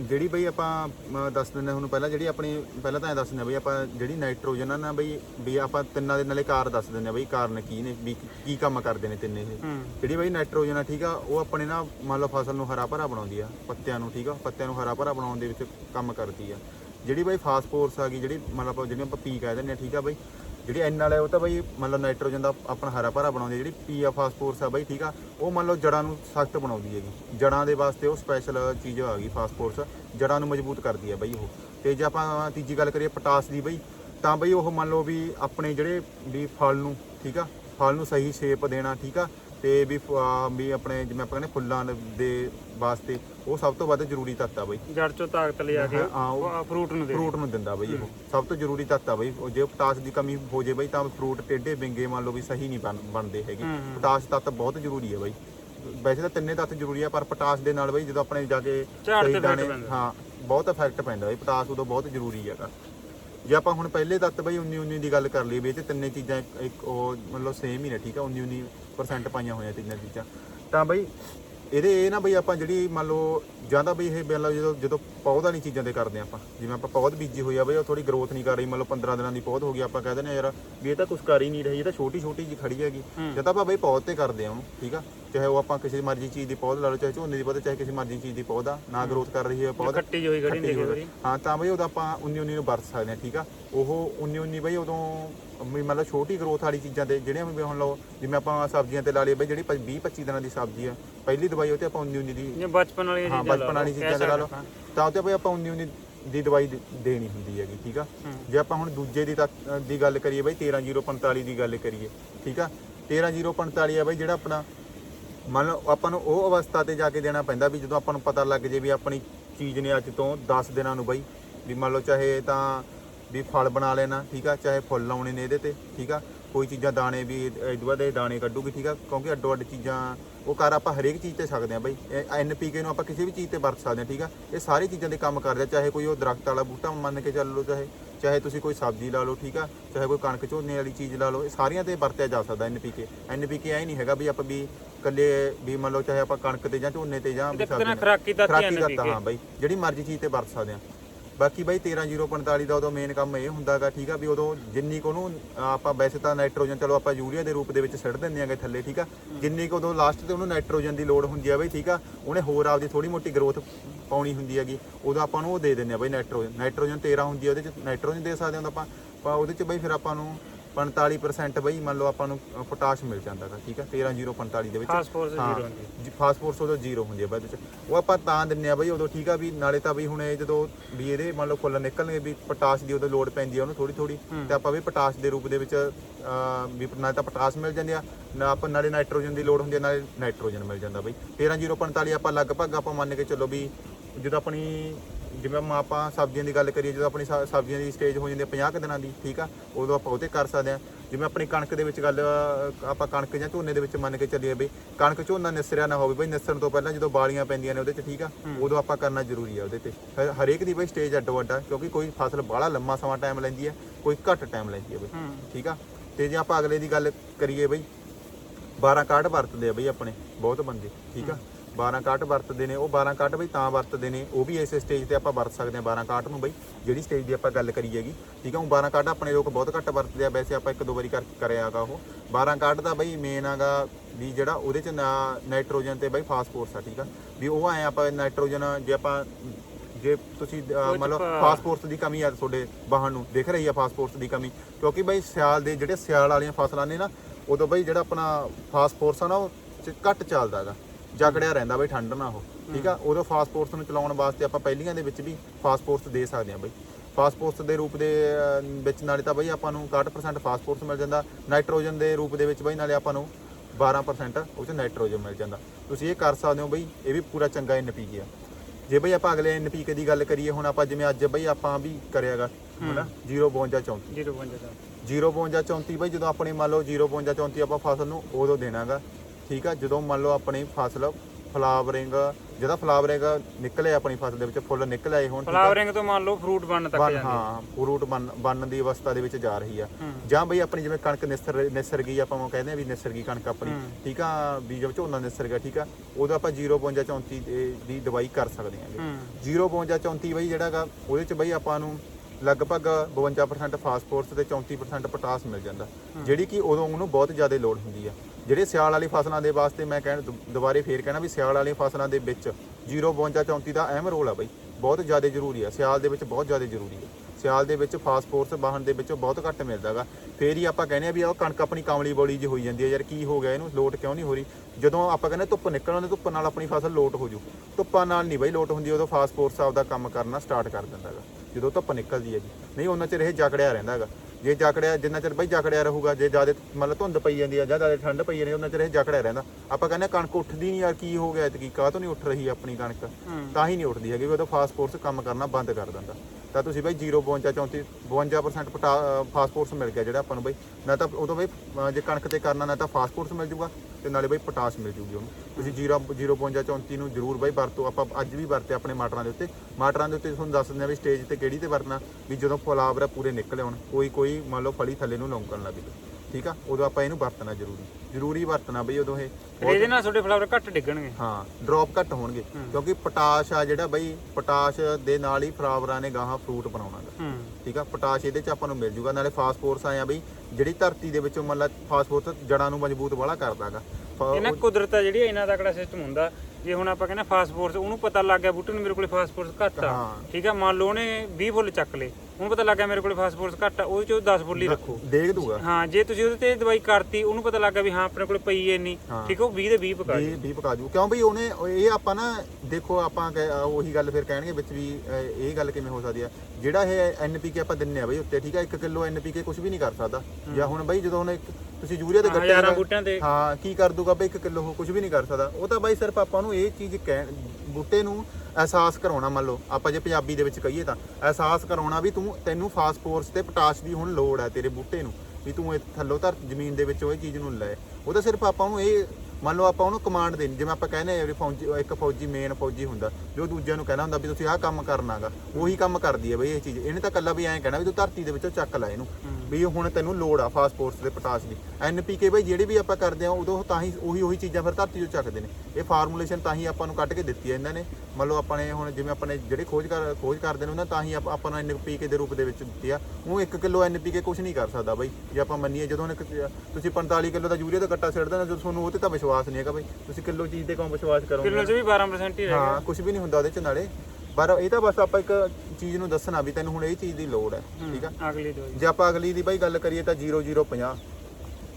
ਜਿਹੜੀ ਬਈ ਆਪਾਂ ਦੱਸ ਦਿੰਦੇ ਹੁਣ ਪਹਿਲਾਂ ਜਿਹੜੀ ਆਪਣੀ ਪਹਿਲਾਂ ਤਾਂ ਐ ਦੱਸ ਦਿੰਦੇ ਬਈ ਆਪਾਂ ਜਿਹੜੀ ਨਾਈਟ੍ਰੋਜਨ ਆ ਨਾ ਬਈ ਵੀ ਆਪਾਂ ਤਿੰਨਾਂ ਦੇ ਨਾਲੇ ਕਾਰ ਦੱਸ ਦਿੰਦੇ ਆ ਬਈ ਕਾਰਨ ਕੀ ਨੇ ਵੀ ਕੀ ਕੰਮ ਕਰਦੇ ਨੇ ਤਿੰਨੇ ਇਹ। ਜਿਹੜੀ ਬਈ ਨਾਈਟ੍ਰੋਜਨ ਆ ਠੀਕ ਆ ਉਹ ਆਪਣੇ ਨਾ ਮੰਨ ਲਓ ਫਸਲ ਨੂੰ ਹਰਾ ਭਰਾ ਬਣਾਉਂਦੀ ਆ ਪੱਤਿਆਂ ਨੂੰ ਠੀਕ ਆ ਪੱਤਿਆਂ ਨੂੰ ਹਰਾ ਭਰਾ ਬਣਾਉਣ ਦੇ ਵਿੱਚ ਕੰਮ ਕਰਦੀ ਆ। ਜਿਹੜੀ ਬਈ ਫਾਸਫੋਰਸ ਆ ਗਈ ਜਿਹੜੀ ਮੰਨ ਲਓ ਆਪਾਂ ਜਿਹਨੂੰ ਆਪਾਂ ਪੀ ਕਹਿ ਦਿੰਦੇ ਆ ਠੀਕ ਆ ਬਈ ਜਿਹੜੀ ਐਨ ਵਾਲਾ ਉਹ ਤਾਂ ਬਈ ਮੰਨ ਲਓ ਨਾਈਟ੍ਰੋਜਨ ਦਾ ਆਪਣਾ ਹਰਾ ਭਰਾ ਬਣਾਉਂਦੀ ਆ ਜਿਹੜੀ ਪੀ ਆ ਫਾਸਫੋਰਸ ਆ ਬਈ, ਠੀਕ ਆ? ਉਹ ਮੰਨ ਲਓ ਜੜਾਂ ਨੂੰ ਸਖਤ ਬਣਾਉਂਦੀ ਹੈਗੀ। ਜੜਾਂ ਦੇ ਵਾਸਤੇ ਉਹ ਸਪੈਸ਼ਲ ਚੀਜ਼ ਆ ਗਈ ਫਾਸਫੋਰਸ ਜੜਾਂ ਨੂੰ ਮਜ਼ਬੂਤ ਕਰਦੀ ਹੈ ਬਈ ਉਹ। ਤੇ ਜੇ ਆਪਾਂ ਤੀਜੀ ਗੱਲ ਕਰੀਏ ਪੋਟਾਸ ਦੀ ਬਈ, ਤਾਂ ਬਈ ਉਹ ਮੰਨ ਲਓ ਵੀ ਆਪਣੇ ਜਿਹੜੇ ਵੀ ਫਲ ਨੂੰ, ਠੀਕ ਆ? ਫਲ ਨੂੰ ਸਹੀ ਸ਼ੇਪ ਦੇਣਾ, ਠੀਕ ਆ? ਤੇ ਵੀ ਵੀ ਆਪਣੇ ਜਿਵੇਂ ਆਪਾਂ ਕਹਿੰਦੇ ਫੁੱਲਾਂ ਦੇ ਵਾਸਤੇ ਉਹ ਸਭ ਤੋਂ ਵੱਧ ਜ਼ਰੂਰੀ ਤੱਤ ਆ ਬਈ। ਜੜ ਚੋਂ ਤਾਕਤ ਲਿਆ ਕੇ ਹਾਂ, ਉਹ ਫਰੂਟ ਨੂੰ ਦੇ ਫਰੂਟ ਨੂੰ ਦਿੰਦਾ ਬਈ ਉਹ। ਸਭ ਤੋਂ ਜ਼ਰੂਰੀ ਤੱਤ ਆ ਬਈ ਉਹ ਜੇ ਪੋਟਾਸ ਦੀ ਕਮੀ ਹੋ ਜੇ ਬਈ ਤਾਂ ਫਰੂਟ ਟੇਢੇ ਵਿੰਗੇ ਮੰਨ ਲਓ ਵੀ ਸਹੀ ਨਹੀਂ ਬਣ- ਬਣਦੇ ਹੈਗੇ। ਪੋਟਾਸ ਤੱਤ ਬਹੁਤ ਜ਼ਰੂਰੀ ਹੈ ਬਈ। ਵੈਸੇ ਤਾਂ ਤਿੰਨੇ ਤੱਤ ਜ਼ਰੂਰੀ ਆ ਪਰ ਪੋਟਾਸ ਦੇ ਨਾਲ ਬਈ ਜਦੋਂ ਆਪਣੇ ਜਾ ਕੇ ਝਾੜ ਤੇ ਸਹੀ effect ਦਾਣੇ- ਪੈਂਦਾ। ਹਾਂ ਬਹੁਤ ਇਫੈਕਟ ਪੈਂਦਾ ਬਈ। ਪੋਟਾਸ ਉਦੋਂ ਬਹੁਤ ਜ਼ਰੂਰੀ ਹੈਗਾ। ਜੇ ਆਪਾਂ ਹੁਣ ਪਹਿਲੇ ਤੱਤ ਬਈ 19 19 ਦੀ ਗੱਲ ਕਰ ਲਈਏ ਵੀ ਇਹ 'ਚ ਤਿੰਨੇ ਚੀਜ਼ਾਂ ਇੱਕ- ਇੱਕ ਉਹ ਮਤਲਬ ਸੇਮ ਹੀ ਨੇ ਠੀਕ ਆ? 19 19% ਪਾਈਆਂ ਹੋਈਆਂ ਤਿੰਨਾਂ ਚੀਜ਼ਾਂ। ਤਾਂ ਬਈ ਇਹਦੇ ਇਹ ਨਾ ਬਈ ਆਪਾਂ ਜਿਹੜੀ ਮੰਨ ਲਓ ਜ਼ਿਆਦਾ ਬਈ ਇਹ ਬਿੱਲ ਜਦੋਂ ਜਦੋਂ ਪੌਦ ਵਾਲੀ ਚੀਜ਼ਾਂ ਤੇ ਕਰਦੇ ਆ ਆਪਾਂ ਜਿਵੇਂ ਆਪਾਂ ਪੌਦ ਬੀਜੀ ਹੋਈ ਆ ਬਈ ਉਹ ਥੋੜੀ ਗਰੋਥ ਨਹੀਂ ਕਰ ਰਹੀ ਮੰਨ ਲਓ 15 ਦਿਨਾਂ ਦੀ ਪੌਦ ਹੋ ਗਈ ਆਪਾਂ ਕਹਿ ਦਿੰਦੇ ਆ ਯਾਰ ਵੀ ਇਹ ਤਾਂ ਕੁਝ ਕਰ ਹੀ ਨਹੀਂ ਰਹੀ ਇਹ ਤਾਂ ਛੋਟੀ ਛੋਟੀ ਜੀ ਖੜੀ ਹੈਗੀ। ਜਦ ਤਾਂ ਆਪਾਂ ਬਈ ਪੌਦ ਤੇ ਕਰਦੇ ਆ ਉਹਨੂੰ ਠੀਕ ਆ? ਚਾਹੇ ਉਹ ਆਪਾਂ ਕਿਸੇ ਮਰਜ਼ੀ ਚੀਜ਼ ਦੀ ਪੌਦ ਲਾ ਲਓ ਚਾਹੇ ਝੋਨੇ ਦੀ ਪੌਦ ਚਾਹੇ ਕਿਸੇ ਮਰਜ਼ੀ ਚੀਜ਼ ਦੀ ਪੌਦ ਆ ਨਾ ਗਰੋਥ ਕਰ ਰਹੀ ਹੈ ਪੌਦ ਖੱਟੀ ਹੋਈ ਖੜੀ। ਰਹੀ। ਹਾਂ ਤਾਂ ਬਈ ਉਹਦਾ ਆਪਾਂ 19 19 ਨੂੰ ਵਰਤ ਸਕਦੇ ਹਾਂ ਠੀਕ ਆ? ਉਹ 19 19 ਬਈ ਉਦੋਂ ਵੀ ਮਤਲਬ ਛੋਟੀ ਗਰੋਥ ਵਾਲੀ ਚੀਜ਼ਾਂ ਤੇ ਜਿਹੜੀਆਂ ਵੀ ਹੁਣ ਲਓ ਜਿਵੇਂ ਆਪਾਂ ਸਬਜ਼ੀਆਂ ਤੇ ਲਾ ਲਈਏ ਬਈ ਜਿਹੜੀ 20 25 ਦਿਨਾਂ ਦੀ ਸਬਜ਼ੀ ਆ ਪਹਿਲੀ ਦਵਾਈ ਉਹ ਤੇ ਆਪਾਂ 19 19 ਦੀ ਜੇ ਬਚਪਨ ਵਾਲੀਆਂ ਹਾਂ ਚੀਜ਼ਾਂ ਬਚਪਨ ਵਾਲੀ ਚੀਜ਼ਾਂ ਤੇ ਲਾ ਲਓ। ਤਾਂ ਉਹ ਤੇ ਬਈ ਆਪਾਂ 19 19 ਦੀ ਦਵਾਈ ਦੇ- ਦੇਣੀ ਹੁੰਦੀ ਹੈਗੀ ਠੀਕ ਆ। ਜੇ ਆਪਾਂ ਹੁਣ ਦੂਜੇ ਦੀ ਤਾਂ- ਦੀ ਗੱਲ ਕਰੀਏ ਬਈ 13045 ਦੀ ਗੱਲ ਕਰੀਏ ਠੀਕ ਆ? 13045 ਆ ਬਈ ਜਿਹੜਾ ਆਪਣਾ ਮੰਨ ਲਓ ਆਪਾਂ ਨੂੰ ਉਹ ਅਵਸਥਾ ਤੇ ਜਾ ਕੇ ਦੇਣਾ ਪੈਂਦਾ ਵੀ ਜਦੋਂ ਆਪਾਂ ਨੂੰ ਪਤਾ ਲੱਗ ਜੇ ਵੀ ਆਪਣੀ ਚੀਜ਼ ਨੇ ਅੱਜ ਤੋਂ 10 ਦਿਨਾਂ ਨੂੰ ਬਈ ਵੀ ਮੰਨ ਲਓ ਚਾਹੇ ਤਾਂ ਵੀ ਫਲ ਬਣਾ ਲੈਣਾ ਠੀਕ ਆ? ਚਾਹੇ ਫੁੱਲ ਲਾਉਣੇ ਨੇ ਇਹਦੇ ਤੇ ਠੀਕ ਆ? ਕੋਈ ਚੀਜ਼ਾਂ ਦਾਣੇ ਵੀ ਇਦਵਾ ਦੇ ਦਾਣੇ ਕੱਢੂਗੀ ਠੀਕ ਆ? ਕਿਉਂਕਿ ਅੱਡੋ ਅੱਡ ਚੀਜ਼ਾਂ ਉਹ ਕਰ ਆਪਾਂ ਹਰੇਕ ਚੀਜ਼ ਤੇ ਸਕਦੇ ਆ ਬਈ ਐਨਪੀਕੇ ਨੂੰ ਆਪਾਂ ਕਿਸੇ ਵੀ ਚੀਜ਼ ਤੇ ਵਰਤ ਸਕਦੇ ਆ ਠੀਕ ਆ? ਇਹ ਸਾਰੀ ਚੀਜ਼ਾਂ ਦੇ ਕੰਮ ਕਰਦੇ ਆ ਚਾਹੇ ਕੋਈ ਉਹ ਦਰਖਤ ਵਾਲਾ ਬੂਟਾ ਮੰਨ ਕੇ ਚੱਲ ਲਓ ਚਾਹੇ ਚਾਹੇ ਤੁਸੀਂ ਕੋਈ ਸਬਜ਼ੀ ਲਾ ਲਓ ਠੀਕ ਆ? ਚਾਹੇ ਕੋਈ ਕਣਕ ਝੋਨੇ ਵਾਲੀ ਚੀਜ਼ ਲਾ ਲਓ ਇਹ ਸਾਰੀਆਂ ਤੇ ਵਰਤਿਆ ਜਾ ਸਕਦਾ ਐਨਪੀਕੇ ਐਨਪੀਕੇ ਐ ਨਹੀਂ ਹੈਗਾ ਵੀ ਆਪਾਂ ਵੀ ਕੱਲੇ ਵੀ ਮੰਨ ਲਓ ਚਾਹੇ ਆਪਾਂ ਕਣਕ ਤੇ ਜਾਂ ਝੋਨੇ ਤੇ ਜਾਂ ਖੁਰਾਕੀ NPK ਹਾਂ ਬਾਈ ਜਿਹੜੀ ਮਰਜ਼ੀ ਚੀਜ਼ ਤੇ ਵਰਤ ਸਕਦੇ ਆ ਬਾਕੀ ਬਾਈ 13045 ਦਾ ਉਦੋਂ ਮੇਨ ਕੰਮ ਇਹ ਹੁੰਦਾਗਾ, ਠੀਕ ਆ, ਵੀ ਉਦੋਂ ਜਿੰਨੀ ਕੁ ਉਹਨੂੰ, ਆਪਾਂ ਵੈਸੇ ਤਾਂ ਨਾਈਟ੍ਰੋਜਨ ਚਲੋ ਆਪਾਂ ਯੂਰੀਆ ਦੇ ਰੂਪ ਦੇ ਵਿੱਚ ਸਿੱਟ ਦਿੰਦੇ ਆਂਗੇ ਥੱਲੇ, ਠੀਕ ਆ, ਜਿੰਨੀ ਕੁ ਉਦੋਂ ਲਾਸਟ ਤੇ ਉਹਨੂੰ ਨਾਈਟ੍ਰੋਜਨ ਦੀ ਲੋੜ ਹੁੰਦੀ ਆ ਬਈ, ਠੀਕ ਆ, ਉਹਨੇ ਹੋਰ ਆਪਦੀ ਥੋੜੀ ਮੋਟੀ ਗਰੋਥ ਪਾਉਣੀ ਹੁੰਦੀ ਹੈਗੀ, ਉਦੋਂ ਆਪਾਂ ਨੂੰ ਉਹ ਦੇ ਦਿੰਦੇ ਆ ਬਈ ਨਾਈਟ੍ਰੋਜਨ ਨਾਈਟ੍ਰੋਜਨ 13 ਹੁੰਦੀ ਆ ਉਹਦੇ ਚ ਨਾਈਟ੍ਰੋਜਨ ਦੇ ਸਕਦੇ ਹਾਂ ਆਪਾਂ ਆਪਾਂ ਉਹਦੇ ਚ ਬਈ ਫਿਰ ਆਪਾਂ ਨੂੰ 45% ਬਈ ਮੰਨ ਲਓ ਆਪਾਂ ਨੂੰ ਪੋਟਾਸ਼ ਮਿਲ ਜਾਂਦਾਗਾ ਠੀਕ ਆ 13045 ਦੇ ਵਿੱਚ। ਫਾਸਫੋਰਸ ਹਾਂ, ਜ਼ੀਰੋ ਹੁੰਦੀ ਜੀ ਫਾਸਫੋਰਸ ਜ਼ੀਰੋ ਹੁੰਦੀ ਹੈ ਬਾਅਦ ਵਿੱਚ ਉਹ ਆਪਾਂ ਤਾਂ ਦਿੰਨੇ ਆ ਬਈ ਉਦੋਂ ਠੀਕ ਆ ਵੀ ਨਾਲੇ ਤਾਂ ਵੀ ਹੁਣ ਇਹ ਜਦੋਂ ਵੀ ਇਹਦੇ ਮੰਨ ਲਓ ਫੁੱਲ ਨਿਕਲਣਗੇ ਵੀ ਪੋਟਾਸ਼ ਦੀ ਉਦੋਂ ਲੋੜ ਪੈਂਦੀ ਆ ਉਹਨੂੰ ਥੋੜੀ ਥੋੜੀ ਤੇ ਆਪਾਂ ਵੀ ਪੋਟਾਸ਼ ਦੇ ਰੂਪ ਦੇ ਵਿੱਚ ਵੀ ਨਾਲੇ ਤਾਂ ਪੋਟਾਸ਼ ਮਿਲ ਜਾਂਦੀ ਆ ਨਾ ਆਪਾਂ ਨਾਲੇ ਨਾਈਟ੍ਰੋਜਨ ਦੀ ਲੋੜ ਹੁੰਦੀ ਆ ਨਾਲੇ ਨਾਈਟ੍ਰੋਜਨ ਮਿਲ ਜਾਂਦਾ ਬਈ। 13045 ਆਪਾਂ ਲਗਭਗ ਆਪਾਂ ਮੰਨ ਕੇ ਚੱਲੋ ਵੀ ਜਦੋਂ ਆਪਣੀ ਜਿਵੇਂ ਆਪਾਂ- ਆਪਾਂ ਸਬਜ਼ੀਆਂ ਦੀ ਗੱਲ ਕਰੀਏ ਜਦੋਂ ਆਪਣੀ ਸ- ਸਬਜ਼ੀਆਂ ਦੀ ਸਟੇਜ ਹੋ ਜਾਂਦੀ ਹੈ 50 ਕੁ ਦਿਨਾਂ ਦੀ ਠੀਕ ਆ ਉਦੋਂ ਆਪਾਂ ਉਹ ਤੇ ਕਰ ਸਕਦੇ ਆ। ਜਿਵੇਂ ਆਪਣੀ ਕਣਕ ਦੇ ਵਿੱਚ ਗੱਲ ਆਪਾਂ ਕਣਕ ਜਾਂ ਝੋਨੇ ਦੇ ਵਿੱਚ ਮੰਨ ਕੇ ਚੱਲੀਏ ਬਈ ਕਣਕ ਝੋਨਾ ਨਿਸਰਿਆ ਨਾ ਹੋਵੇ ਬਈ ਨਿਸਰਨ ਤੋਂ ਪਹਿਲਾਂ ਜਦੋਂ ਬਾਲੀਆਂ ਪੈਂਦੀਆਂ ਨੇ ਉਹਦੇ 'ਚ ਠੀਕ ਆ ਉਦੋਂ ਆਪਾਂ ਕਰਨਾ ਜ਼ਰੂਰੀ ਆ ਉਹਦੇ ਤੇ। ਹਰੇਕ ਦੀ ਬਈ ਸਟੇਜ ਅੱਡੋ ਅੱਡਾ ਕਿਉਂਕਿ ਕੋਈ ਫਸਲ ਬਾਹਲਾ ਲੰਮਾ ਸਮਾਂ ਟਾਈਮ ਲੈਂਦੀ ਹੈ ਕੋਈ ਘੱਟ ਟਾਈਮ ਲੈਂਦੀ ਹੈ ਬਈ ਠੀਕ ਆ। ਤੇ ਜੇ ਆਪਾਂ ਅਗਲੇ ਦੀ ਗੱਲ ਕਰੀਏ ਬਈ 12 ਕਾਰਡ ਵਰਤਦੇ ਆ ਬਈ ਆਪਣੇ ਬਹੁਤ ਬੰਦੇ ਠੀਕ ਆ। 12 ਕਾਰਡ ਵਰਤਦੇ ਨੇ ਉਹ 12 ਕਾਰਡ ਬਈ ਤਾਂ ਵਰਤਦੇ ਨੇ ਉਹ ਵੀ ਇਸੇ ਸਟੇਜ ਤੇ ਆਪਾਂ ਵਰਤ ਸਕਦੇ ਆ 12 ਕਾਰਡ ਨੂੰ ਬਈ ਜਿਹੜੀ ਸਟੇਜ ਦੀ ਆਪਾਂ ਗੱਲ ਕਰੀ ਹੈਗੀ। ਠੀਕ ਆ ਉਹ 12 ਕਾਰਡ ਆਪਣੇ ਲੋਕ ਬਹੁਤ ਘੱਟ ਵਰਤਦੇ ਆ ਵੈਸੇ ਆਪਾਂ ਇੱਕ ਦੋ ਵਾਰੀ ਕਰ ਕਰਿਆਗਾ ਉਹ। 12 ਕਾਰਡ ਦਾ ਬਈ ਮੇਨ ਆਗਾ ਵੀ ਜਿਹੜਾ ਉਹਦੇ ਚ ਨਾ- ਨਾਈਟ੍ਰੋਜਨ ਤੇ ਬਈ ਫਾਸਫੋਰਸ ਆ ਠੀਕ ਆ। ਵੀ ਉਹ ਐ ਆਪਾਂ ਨਾਈਟ੍ਰੋਜਨ ਜੇ ਆਪਾਂ ਜੇ ਤੁਸੀਂ ਮਤਲਬ ਫਾਸਫੋਰਸ ਦੀ ਕਮੀ ਆ ਤੁਹਾਡੇ ਵਾਹਨ ਨੂੰ ਦਿਖ ਰਹੀ ਆ ਫਾਸਫੋਰਸ ਦੀ ਕਮੀ। ਕਿਉਂਕਿ ਬਈ ਸਿਆਲ ਦੇ ਜਿਹੜੇ ਸਿਆਲ ਵਾਲੀਆਂ ਫਸਲਾਂ ਨੇ ਨਾ ਉਦੋਂ ਬਈ ਜਿਹੜਾ ਆਪਣਾ ਫਾਸਫੋਰਸ ਆ ਨਾ ਉਹ ਘੱਟ ਚੱਲਦਾ ਹੈਗਾ। ਜਗੜਿਆ ਰਹਿੰਦਾ ਬਈ ਠੰਡ ਨਾਲ ਉਹ ਠੀਕ ਆ? ਉਦੋਂ ਫਾਸਫੋਰਸ ਨੂੰ ਚਲਾਉਣ ਵਾਸਤੇ ਆਪਾਂ ਪਹਿਲੀਆਂ ਦੇ ਵਿੱਚ ਵੀ ਫਾਸਫੋਰਸ ਦੇ ਸਕਦੇ ਆ ਬਈ। ਫਾਸਫੋਰਸ ਦੇ ਰੂਪ ਦੇ ਵਿੱਚ ਨਾਲੇ ਤਾਂ ਬਈ ਆਪਾਂ ਨੂੰ 60% ਫਾਸਫੋਰਸ ਮਿਲ ਜਾਂਦਾ। ਨਾਈਟ੍ਰੋਜਨ ਦੇ ਰੂਪ ਦੇ ਵਿੱਚ ਬਈ ਨਾਲੇ ਆਪਾਂ ਨੂੰ 12% ਉਹ ਚ ਨਾਈਟ੍ਰੋਜਨ ਮਿਲ ਜਾਂਦਾ। ਤੁਸੀਂ ਇਹ ਕਰ ਸਕਦੇ ਹੋ ਬਈ ਇਹ ਵੀ ਪੂਰਾ ਚੰਗਾ ਐਨਪੀਕੇ ਆ। ਜੇ ਬਈ ਆਪਾਂ ਅਗਲੇ ਐਨਪੀਕੇ ਦੀ ਗੱਲ ਕਰੀਏ ਹੁਣ ਆਪਾਂ ਜਿਵੇਂ ਅੱਜ ਬਈ ਆਪਾਂ ਵੀ ਕਰਿਆਗਾ ਹਨਾ? 052 34 ਜ਼ੀਰੋ ਪੁਆਇੰਟ ਦਾ 052 34 ਬਈ ਜਦੋਂ ਆਪਣੀ ਮੰਨ ਲਓ 052 34 ਆਪਾਂ ਫਸਲ ਨੂੰ ਉਦੋਂ ਦੇਣਾਗਾ। ਠੀਕ ਆ ਜਦੋਂ ਮੰਨ ਲਓ ਆਪਣੀ ਫਸਲ ਫਲਾਵਰਿੰਗ ਜਿਹਦਾ ਫਲਾਵਰਿੰਗ ਨਿਕਲੇ ਆਪਣੀ ਫਸਲ ਦੇ ਵਿੱਚ ਫੁੱਲ ਨਿਕਲ ਆਏ ਹੋਣ ਠੀਕ ਆ। ਫਲਾਵਰਿੰਗ ਤੋਂ ਮੰਨ ਲਓ ਫਰੂਟ ਬਣਨ ਤੱਕ ਬਣ ਜਾਂਦੇ ਹਾਂ ਫਰੂਟ ਬਣ ਬਣਨ ਦੀ ਅਵਸਥਾ ਦੇ ਵਿੱਚ ਜਾ ਰਹੀ ਆ। ਜਾਂ ਬਈ ਆਪਣੀ ਜਿਵੇਂ ਕਣਕ ਨਿਸਰ ਨਿਸਰ ਗਈ ਆਪਾਂ ਉਹ ਕਹਿੰਦੇ ਆ ਵੀ ਨਿਸਰ ਗਈ ਕਣਕ ਆਪਣੀ। ਠੀਕ ਆ ਵੀ ਜਦ ਝੋਨਾ ਨਿਸਰ ਗਿਆ ਠੀਕ ਆ ਉਦੋਂ ਆਪਾਂ 052 34 ਦੇ- ਦਵਾਈ ਕਰ ਸਕਦੇ ਹਾਂ। ਹੂੰ 052 34 ਬਈ ਜਿਹੜਾਗਾ ਉਹਦੇ ਚ ਬਈ ਆਪਾਂ ਨੂੰ ਲਗਭਗ 52% ਫਾਸਫੋਰਸ ਤੇ 34% ਪੋਟਾਸ ਮਿਲ ਜਾਂਦਾ। ਜਿਹੜੀ ਕਿ ਉਦੋਂ ਉਹਨੂੰ ਬਹੁਤ ਜ਼ਿਆਦਾ ਲੋੜ ਹੁੰਦੀ ਆ। ਜਿਹੜੇ ਸਿਆਲ ਵਾਲੀ ਫਸਲਾਂ ਦੇ ਵਾਸਤੇ ਮੈਂ ਕਹਿਣ ਦੁ- ਦੁਬਾਰੇ ਫੇਰ ਕਹਿਣਾ ਵੀ ਸਿਆਲ ਵਾਲੀ ਫਸਲਾਂ ਦੇ ਵਿੱਚ 052 34 ਦਾ ਅਹਿਮ ਰੋਲ ਆ ਬਈ। ਬਹੁਤ ਜ਼ਿਆਦਾ ਜ਼ਰੂਰੀ ਆ, ਸਿਆਲ ਦੇ ਵਿੱਚ ਬਹੁਤ ਜ਼ਿਆਦਾ ਜ਼ਰੂਰੀ ਆ। ਸਿਆਲ ਦੇ ਵਿੱਚ ਫਾਸਫੋਰਸ ਵਾਹਨ ਦੇ ਵਿੱਚੋਂ ਬਹੁਤ ਘੱਟ ਮਿਲਦਾਗਾ ਫੇਰ ਹੀ ਆਪਾਂ ਕਹਿੰਦੇ ਆ ਵੀ ਉਹ ਕਣਕ ਆਪਣੀ ਕਾਮਲੀ ਬੋਲੀ ਜੀ ਹੋਈ ਜਾਂਦੀ ਹੈ ਯਾਰ ਕੀ ਹੋ ਗਿਆ ਇਹਨੂੰ? ਲੋਟ ਕਿਉਂ ਨਹੀਂ ਹੋ ਰਹੀ? ਜਦੋਂ ਆਪਾਂ ਕਹਿੰਦੇ ਧੁੱਪ ਨਿਕਲਣ ਦੇ ਧੁੱਪ ਨਾਲ ਆਪਣੀ ਫਸਲ ਲੋਟ ਹੋ ਜੂ। ਧੁੱਪਾਂ ਨਾਲ ਨਹੀਂ ਬਈ ਲੋਟ ਹੁੰਦੀ, ਉਦੋਂ ਫਾਸਫੋਰਸ ਆਪਦਾ ਕੰਮ ਕਰਨਾ ਸਟਾਰਟ ਕਰ ਦਿੰਦਾ ਹੈਗਾ ਜਦੋਂ ਧੁੱਪ ਨਿਕਲਦੀ ਹੈ ਜੀ ਨਹੀਂ, ਉਹਨਾਂ 'ਚ ਇਹ ਜਕੜਿਆ ਰਹਿੰਦਾ ਹੈਗਾ ਜੇ ਜਕੜਿਆ ਜਿੰਨਾ ਚਿਰ ਬਈ ਜਕੜਿਆ ਰਹੂਗਾ ਜੇ ਜ਼ਿਆਦਾ ਮਤਲਬ ਧੁੰਦ ਪਈ ਜਾਂਦੀ ਹੈ ਜਾਂ ਜ਼ਿਆਦਾ ਠੰਡ ਪਈ ਜਾਂਦੀ ਉਹਨਾਂ ਚਿਰ ਇਹ ਜਕੜਿਆ ਰਹਿੰਦਾ। ਆਪਾਂ ਕਹਿੰਦੇ ਕਣਕ ਉੱਠਦੀ ਨਹੀਂ ਯਾਰ ਕੀ ਹੋ ਗਿਆ ਇਤਕੀ ਕਾਹ ਤੋਂ ਨਹੀਂ ਉੱਠ ਰਹੀ ਆਪਣੀ ਕਣਕ? ਤਾਂ ਹੀ ਨਹੀਂ ਉੱਠਦੀ ਹੈਗੀ ਉਦੋਂ ਫਾਸਫੋਰਸ ਕੰਮ ਕਰਨਾ ਬੰਦ ਕਰ ਦਿੰਦਾ। ਤਾਂ ਤੁਸੀਂ ਬਈ 052 34 52% ਪਟਾ ਫਾਸਫੋਰਸ ਮਿਲ ਗਿਆ ਜਿਹੜਾ ਆਪਾਂ ਨੂੰ ਬਈ। ਨਾ ਤਾਂ ਉਦੋਂ ਬਈ ਜੇ ਕਣਕ ਤੇ ਕਰਨਾ ਨਾ ਤਾਂ ਫਾਸਫੋਰਸ ਮਿਲ ਜੂਗਾ। ਤੇ ਨਾਲੇ ਬਈ ਪੋਟਾਸ਼ ਮਿਲ ਜੂਗੀ ਉਹਨੂੰ। ਤੁਸੀਂ 0 052 34 ਨੂੰ ਜ਼ਰੂਰ ਬਈ ਵਰਤੋ। ਆਪਾਂ ਅੱਜ ਵੀ ਵਰਤੇ ਆਪਣੇ ਮਟਰਾਂ ਦੇ ਉੱਤੇ। ਮਟਰਾਂ ਦੇ ਉੱਤੇ ਤੁਹਾਨੂੰ ਦੱਸ ਦਿੰਦੇ ਆ ਵੀ ਸਟੇਜ ਤੇ ਕਿਹੜੀ ਤੇ ਵਰਤਣਾ, ਵੀ ਜਦੋਂ ਫਲਾਵਰ ਪੂਰੇ ਨਿਕਲੇ ਹੁਣ ਕੋਈ ਕੋਈ ਮੰਨ ਲਓ ਫਲੀ ਥੱਲੇ ਨੂੰ ਲੌਂਕਣ ਲੱਗ ਜਾਵੇ। ਠੀਕ ਆ? ਉਦੋਂ ਆਪਾਂ ਇਹਨੂੰ ਵਰਤਣਾ ਜ਼ਰੂਰੀ। ਜ਼ਰੂਰੀ ਵਰਤਣਾ ਬਈ ਉਦੋਂ ਇਹ ਇਹਦੇ ਨਾਲ ਤੁਹਾਡੇ ਫਲਾਵਰ ਘੱਟ ਡਿੱਗਣਗੇ। ਹਾਂ ਡ੍ਰੌਪ ਘੱਟ ਹੋਣਗੇ। ਕਿਉਂਕਿ ਪੋਟਾਸ਼ ਆ ਜਿਹੜਾ ਬਈ ਪੋਟਾਸ਼ ਦੇ ਨਾਲ ਹੀ ਫਲਾਵਰਾਂ ਨੇ ਗਾਹਾਂ ਫਰੂਟ ਬਣਾਉਣਾ ਗਾ ਹੂੰ। ਠੀਕ ਆ? ਪੋਟਾਸ਼ ਇਹਦੇ ਚ ਆਪਾਂ ਨੂੰ ਮਿਲ ਜੂਗਾ। ਨਾਲੇ ਫਾਸਫੋਰਸ ਆਇਆ ਬਈ ਜਿਹੜੀ ਧਰਤੀ ਦੇ ਵਿੱਚੋਂ ਮਤਲਬ ਫਾਸਫੋਰਸ ਜੜਾਂ ਨੂੰ ਮਜ਼ਬੂਤ ਵਾਲਾ ਕਰਦਾਗਾ। ਫ- ਇਹ ਨਾ ਕੁਦਰਤ ਆ ਜਿਹੜੀ ਇਹਨਾਂ ਦਾ ਕਿਹੜਾ ਸਿਸਟਮ ਹੁੰਦਾ? ਜੇ ਹੁਣ ਆਪਾਂ ਕਹਿੰਦੇ ਫਾਸਫੋਰਸ ਉਹਨੂੰ ਪਤਾ ਲੱਗ ਗਿਆ ਬੂਟੇ ਨੂੰ ਮੇਰੇ ਕੋਲੇ ਫਾਸਫੋਰਸ ਘੱਟ ਆ। ਠੀਕ ਆ? ਮੰਨ ਲਓ ਉਹਨੇ 20 ਫੁੱਲ ਚੱਕ ਲਏ। ਉਹਨੂੰ ਪਤਾ ਲੱਗ ਮੇਰੇ ਕੋਲੇ ਫਾਸਫੋਰਸ ਘੱਟ ਆ ਉਹਦੇ ਚੋਂ 10 ਫੁੱਲ ਹੀ ਰੱਖੋ। ਦੇਖ ਦੂਗਾ। ਹਾਂ ਜੇ ਤੁਸੀਂ ਉਹਦੇ ਤੇ ਦਵਾਈ ਕਰਤੀ ਉਹਨੂੰ ਪਤਾ ਲੱਗ ਵੀ ਹਾਂ ਆਪਣੇ ਕੋਲੇ ਪਈ ਐ ਨਹੀਂ। ਠੀਕ ਉਹ 20 ਦੇ 20 ਪਕਾ ਵੀ ਵੀ ਪਕਾ ਜੂ। ਕਿਉਂ ਬਈ ਉਹਨੇ ਇਹ ਆਪਾਂ ਨਾ ਦੇਖੋ ਆਪਾਂ ਉਹੀ ਗੱਲ ਫਿਰ ਕਹਿਣਗੇ ਵਿੱਚ ਵੀ ਇਹ ਗੱਲ ਕਿਵੇਂ ਹੋ ਸਕਦੀ ਆ। ਜਿਹੜਾ ਇਹ ਐਨਪੀਕੇ ਆਪਾਂ ਦਿੰਨੇ ਆ ਬਈ ਉੱਤੇ ਠੀਕ ਆ 1 ਕਿਲੋ ਐਨਪੀਕੇ ਕੁਝ ਵੀ ਨਹੀਂ ਕਰ ਸਕਦਾ। ਜਾਂ ਹੁਣ ਬਈ ਜਦੋਂ ਹੁਣ ਇੱਕ ਤੁਸੀਂ ਯੂਰੀਆ ਦੇ ਹਾਂ, ਗੱਟੇ ਦਾ- ਬੂਟਿਆਂ ਤੇ। ਹਾਂ ਕੀ ਕਰ ਦੂਗਾ ਬਈ 1 ਕਿਲੋ ਉਹ ਕੁਝ ਵੀ ਨਹੀਂ ਕਰ ਸਕਦਾ। ਉਹ ਤਾਂ ਬਾਈ ਸਿਰਫ ਆਪਾਂ ਨੂੰ ਇਹ ਚੀਜ਼ ਕਹਿ ਬੂਟੇ ਨੂੰ ਅਹਿਸਾਸ ਕਰਾਉਣਾ ਮੰਨ ਲਓ। ਆਪਾਂ ਜੇ ਪੰਜਾਬੀ ਦੇ ਵਿੱਚ ਕਹੀਏ ਤਾਂ। ਅਹਿਸਾਸ ਕਰਾਉਣਾ ਵੀ ਤੂੰ ਤੈਨੂੰ ਫਾਸਫੋਰਸ ਤੇ ਪੋਟਾਸ਼ ਦੀ ਹੁਣ ਲੋੜ ਹੈ ਤੇਰੇ ਬੂਟੇ ਨੂੰ। ਵੀ ਤੂੰ ਇਹ ਥੱਲੋਂ ਧਰ ਜ਼ਮੀਨ ਦੇ ਵਿੱਚੋਂ ਇਹ ਚੀਜ਼ ਨੂੰ ਲੈ। ਉਹ ਤਾਂ ਸਿਰਫ ਆਪਾਂ ਨੂੰ ਇਹ ਮੰਨ ਲਓ ਆਪਾਂ ਉਹਨੂੰ ਕਮਾਂਡ ਦੇਣੀ ਜਿਵੇਂ ਆਪਾਂ ਕਹਿੰਦੇ ਆ ਵੀ ਫੌਜੀ ਇੱਕ ਫੌਜੀ ਮੇਨ ਫੌਜੀ ਹੁੰਦਾ ਜੋ ਦੂਜਿਆਂ ਨੂੰ ਕਹਿਣਾ ਹੁੰਦਾ ਵੀ ਤੁਸੀਂ ਆਹ ਕੰਮ ਕਰਨਾਗਾ ਉਹੀ ਕੰਮ ਕਰਦੀ ਹੈ ਬਈ ਇਹ ਚੀਜ਼। ਇਹਨੇ ਤਾਂ ਕੱਲਾ ਵੀ ਐਂ ਕਹਿਣਾ ਵੀ ਤੂੰ ਧਰਤੀ ਦੇ ਵਿੱਚੋਂ ਚੱਕ ਲੈ ਇਹਨੂੰ ਵੀ ਹੁਣ ਤੈਨੂੰ ਲੋੜ ਆ ਫਾਸਫੋਰਸ ਤੇ ਪੋਟਾਸ਼ ਦੀ। ਐਨਪੀਕੇ ਬਈ ਜਿਹੜੀ ਵੀ ਆਪਾਂ ਕਰਦੇ ਆ ਉਦੋਂ ਤਾਂ ਹੀ ਉਹੀ ਉਹੀ ਚੀਜ਼ਾਂ ਫਿਰ ਧਰਤੀ 'ਚੋਂ ਚੱਕਦੇ ਨੇ। ਇਹ ਫਾਰਮੂਲੇਸ਼ਨ ਤਾਂ ਹੀ ਆਪਾਂ ਨੂੰ ਕੱਢ ਕੇ ਦਿੱਤੀ ਹੈ ਇਹਨਾਂ ਨੇ। ਮੰਨ ਲਓ ਆਪਾਂ ਨੇ ਹੁਣ ਜਿਵੇਂ ਆਪਾਂ ਨੇ ਜਿਹੜੇ ਖੋਜ ਕਰ ਖੋਜ ਕਰਦੇ ਨੇ ਉਹਨਾਂ ਤਾਂ ਹੀ ਆਪਾਂ ਨੂੰ ਐਨਪੀਕੇ ਦੇ ਰੂਪ ਦੇ ਵਿੱਚ ਦਿੱਤੀ ਆ। ਉਹ 1 ਕਿਲੋ ਐਨਪੀਕੇ ਕੁਝ ਨਹੀਂ ਕਰ ਸਕਦਾ ਬਈ ਜੇ ਆਪਾਂ ਮੰਨੀਏ ਜਦੋਂ ਇੱਕ- ਤੁਸੀਂ 45 ਕਿਲੋ ਦਾ ਯੂਰੀਆ ਦਾ ਗੱਟਾ ਸਿੱਟ ਦੇਣਾ ਜਦੋਂ ਤੁਹਾਨੂੰ ਉਹ ਤੇ ਤਾਂ ਵਿਸ਼ਵਾਸ ਨਹੀਂ ਹੈਗਾ ਬਈ ਤੁਸੀਂ ਕਿਲੋ ਚੀਜ਼ ਤੇ ਕਿਉਂ ਵਿਸ਼ਵਾਸ ਕਰੋਗੇ? ਕਿਲੋ ਚ ਵੀ 12% ਹੀ ਰਹਿ ਹਾਂ ਕੁਝ ਵੀ ਨਹੀਂ ਹੁੰਦਾ ਉਹਦੇ ਚ ਨਾਲੇ। ਪਰ ਇਹ ਤਾਂ ਬਸ ਆਪਾਂ ਇੱਕ ਚੀਜ਼ ਨੂੰ ਦੱਸਣਾ ਵੀ ਤੈਨੂੰ ਹੁਣ ਇਹ ਚੀਜ਼ ਦੀ ਲੋੜ ਹੈ ਠੀਕ ਆ? ਅਗਲੀ ਦਵਾਈ ਜੇ। ਆਪਾਂ ਅਗਲੀ ਦੀ ਬਾਈ ਗੱਲ ਕਰੀਏ ਤਾਂ 0050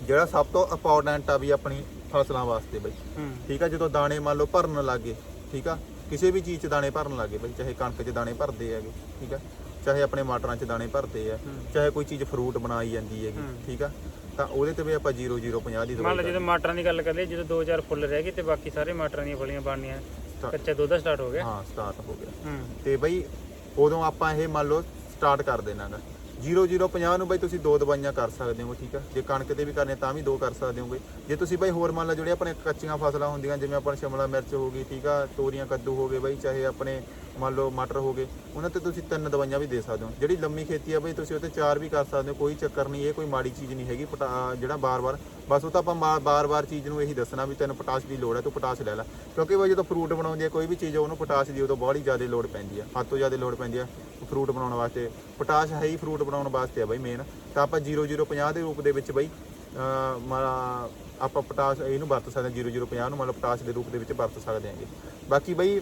ਜਿਹੜਾ ਸਭ ਤੋਂ ਇੰਪੋਰਟੈਂਟ ਆ ਵੀ ਆਪਣੀ ਫਸਲਾਂ ਵਾਸਤੇ ਬਈ ਠੀਕ ਆ? ਜਦੋਂ ਦਾਣੇ ਮੰਨ ਲਓ ਭਰਨ ਲੱਗੇ ਠੀਕ ਆ? ਕਿਸੇ ਵੀ ਚੀਜ਼ 'ਚ ਦਾਣੇ ਭਰਨ ਲੱਗੇ ਬਈ ਚਾਹੇ ਕਣਕ 'ਚ ਦਾਣੇ ਭਰਦੇ ਹੈਗੇ ਠੀਕ ਆ? ਚਾਹੇ ਆਪਣੇ ਮਟਰਾਂ 'ਚ ਦਾਣੇ ਭਰਦੇ ਆ। ਚਾਹੇ ਕੋਈ ਚੀਜ਼ ਫਰੂਟ ਬਣਾਈ ਜਾਂਦੀ ਹੈਗੀ। ਠੀਕ ਆ? ਤਾਂ ਉਹਦੇ ਤੇ ਵੀ ਆਪਾਂ 0050 ਦੀ ਮੰਨ ਲਓ ਜਦੋਂ ਮਟਰਾਂ ਦੀ ਗੱਲ ਕਰੀਏ ਜਦੋਂ ਦੋ ਚਾਰ ਫੁੱਲ ਰਹਿ ਗਏ ਤੇ ਬਾਕੀ ਸਾਰੇ ਮਟਰਾਂ ਦੀਆਂ ਫਲੀਆਂ ਬਣਨੀਆਂ ਕੱਚਾ ਦੁੱਧ ਸਟਾਰਟ ਹੋ ਗਿਆ। ਹਾਂ ਸਟਾਰਟ ਹੋ ਗਿਆ। ਤੇ ਬਈ ਉਦੋਂ ਆਪਾਂ ਇਹ ਮੰਨ ਲਓ ਸਟਾਰਟ ਕਰ ਦੇਣਾਗਾ। 0050 ਨੂੰ ਬਈ ਤੁਸੀਂ ਦੋ ਦਵਾਈਆਂ ਕਰ ਸਕਦੇ ਹੋ, ਠੀਕ ਆ? ਜੇ ਕਣਕ ਤੇ ਵੀ ਕਰਨੇ ਤਾਂ ਵੀ ਦੋ ਕਰ ਸਕਦੇ ਹੋਗੇ। ਜੇ ਤੁਸੀਂ ਬਾਈ ਹੋਰ ਮੰਨ ਲਓ ਜਿਹੜੇ ਆਪਣੇ ਕੱਚੀਆਂ ਫਸਲਾਂ ਹੁੰਦੀਆਂ, ਜਿਵੇਂ ਆਪਾਂ ਸ਼ਿਮਲਾ ਮਿਰਚ ਹੋ ਗਈ, ਠੀਕ ਆ, ਤੋਰੀਆਂ, ਕੱਦੂ ਹੋ ਗਏ ਬਈ, ਚਾਹੇ ਆਪਣੇ ਮੰਨ ਲਓ ਮਟਰ ਹੋ ਗਏ, ਉਹਨਾਂ ਤੇ ਤੁਸੀਂ ਤਿੰਨ ਦਵਾਈਆਂ ਵੀ ਦੇ ਸਕਦੇ ਹੋ। ਜਿਹੜੀ ਲੰਮੀ ਖੇਤੀ ਆ ਬਈ, ਤੁਸੀਂ ਉਹਤੇ ਚਾਰ ਵੀ ਕਰ ਸਕਦੇ ਹੋ, ਕੋਈ ਚੱਕਰ ਨਹੀਂ, ਇਹ ਕੋਈ ਮਾੜੀ ਚੀਜ਼ ਨਹੀਂ ਹੈਗੀ, ਪਟਾ- ਜਿਹੜਾ ਬਾਰ-ਬਾਰ ਬਸ ਉਹ ਤਾਂ ਆਪਾਂ ਬਾਰ-ਬਾਰ ਚੀਜ਼ ਨੂੰ ਇਹੀ ਦੱਸਣਾ ਵੀ ਤੈਨੂੰ ਪੋਟਾਸ਼ ਦੀ ਲੋੜ ਹੈ ਤੂੰ ਪੋਟਾਸ਼ ਲੈ ਲੈ। ਕਿਉਂਕਿ ਬਈ ਜਦੋਂ ਫਰੂਟ ਬਣਾਉਂਦੀ ਹੈ ਕੋਈ ਵੀ ਚੀਜ਼ ਉਹਨੂੰ ਪੋਟਾਸ਼ ਦੀ ਉਦੋਂ ਬਹੁਤ ਹੀ ਜ਼ਿਆਦਾ ਲੋੜ ਪੈਂਦੀ ਹੈ। ਹੱਦ ਤੋਂ ਜ਼ਿਆਦਾ ਲੋੜ ਪੈਂਦੀ ਹੈ ਫਰੂਟ ਬਣਾਉਣ ਵਾਸਤੇ। ਪੋਟਾਸ਼ ਹੈ ਹੀ ਫਰੂਟ ਬਣਾਉਣ ਵਾਸਤੇ ਆ ਬਈ ਮੇਨ ਤਾਂ ਆਪਾਂ 0050 ਦੇ ਰੂਪ ਦੇ ਵਿੱਚ ਬਈ ਆਪਾਂ ਪੋਟਾਸ਼ ਇਹਨੂੰ ਵਰਤ ਸਕਦੇ ਹਾਂ 0050 ਨੂੰ ਮਤਲਬ ਪੋਟਾਸ਼ ਦੇ ਰੂਪ ਦੇ ਵਿੱਚ ਵਰਤ ਸਕਦੇ ਹਾਂਗੇ। ਬਾਕੀ ਬਈ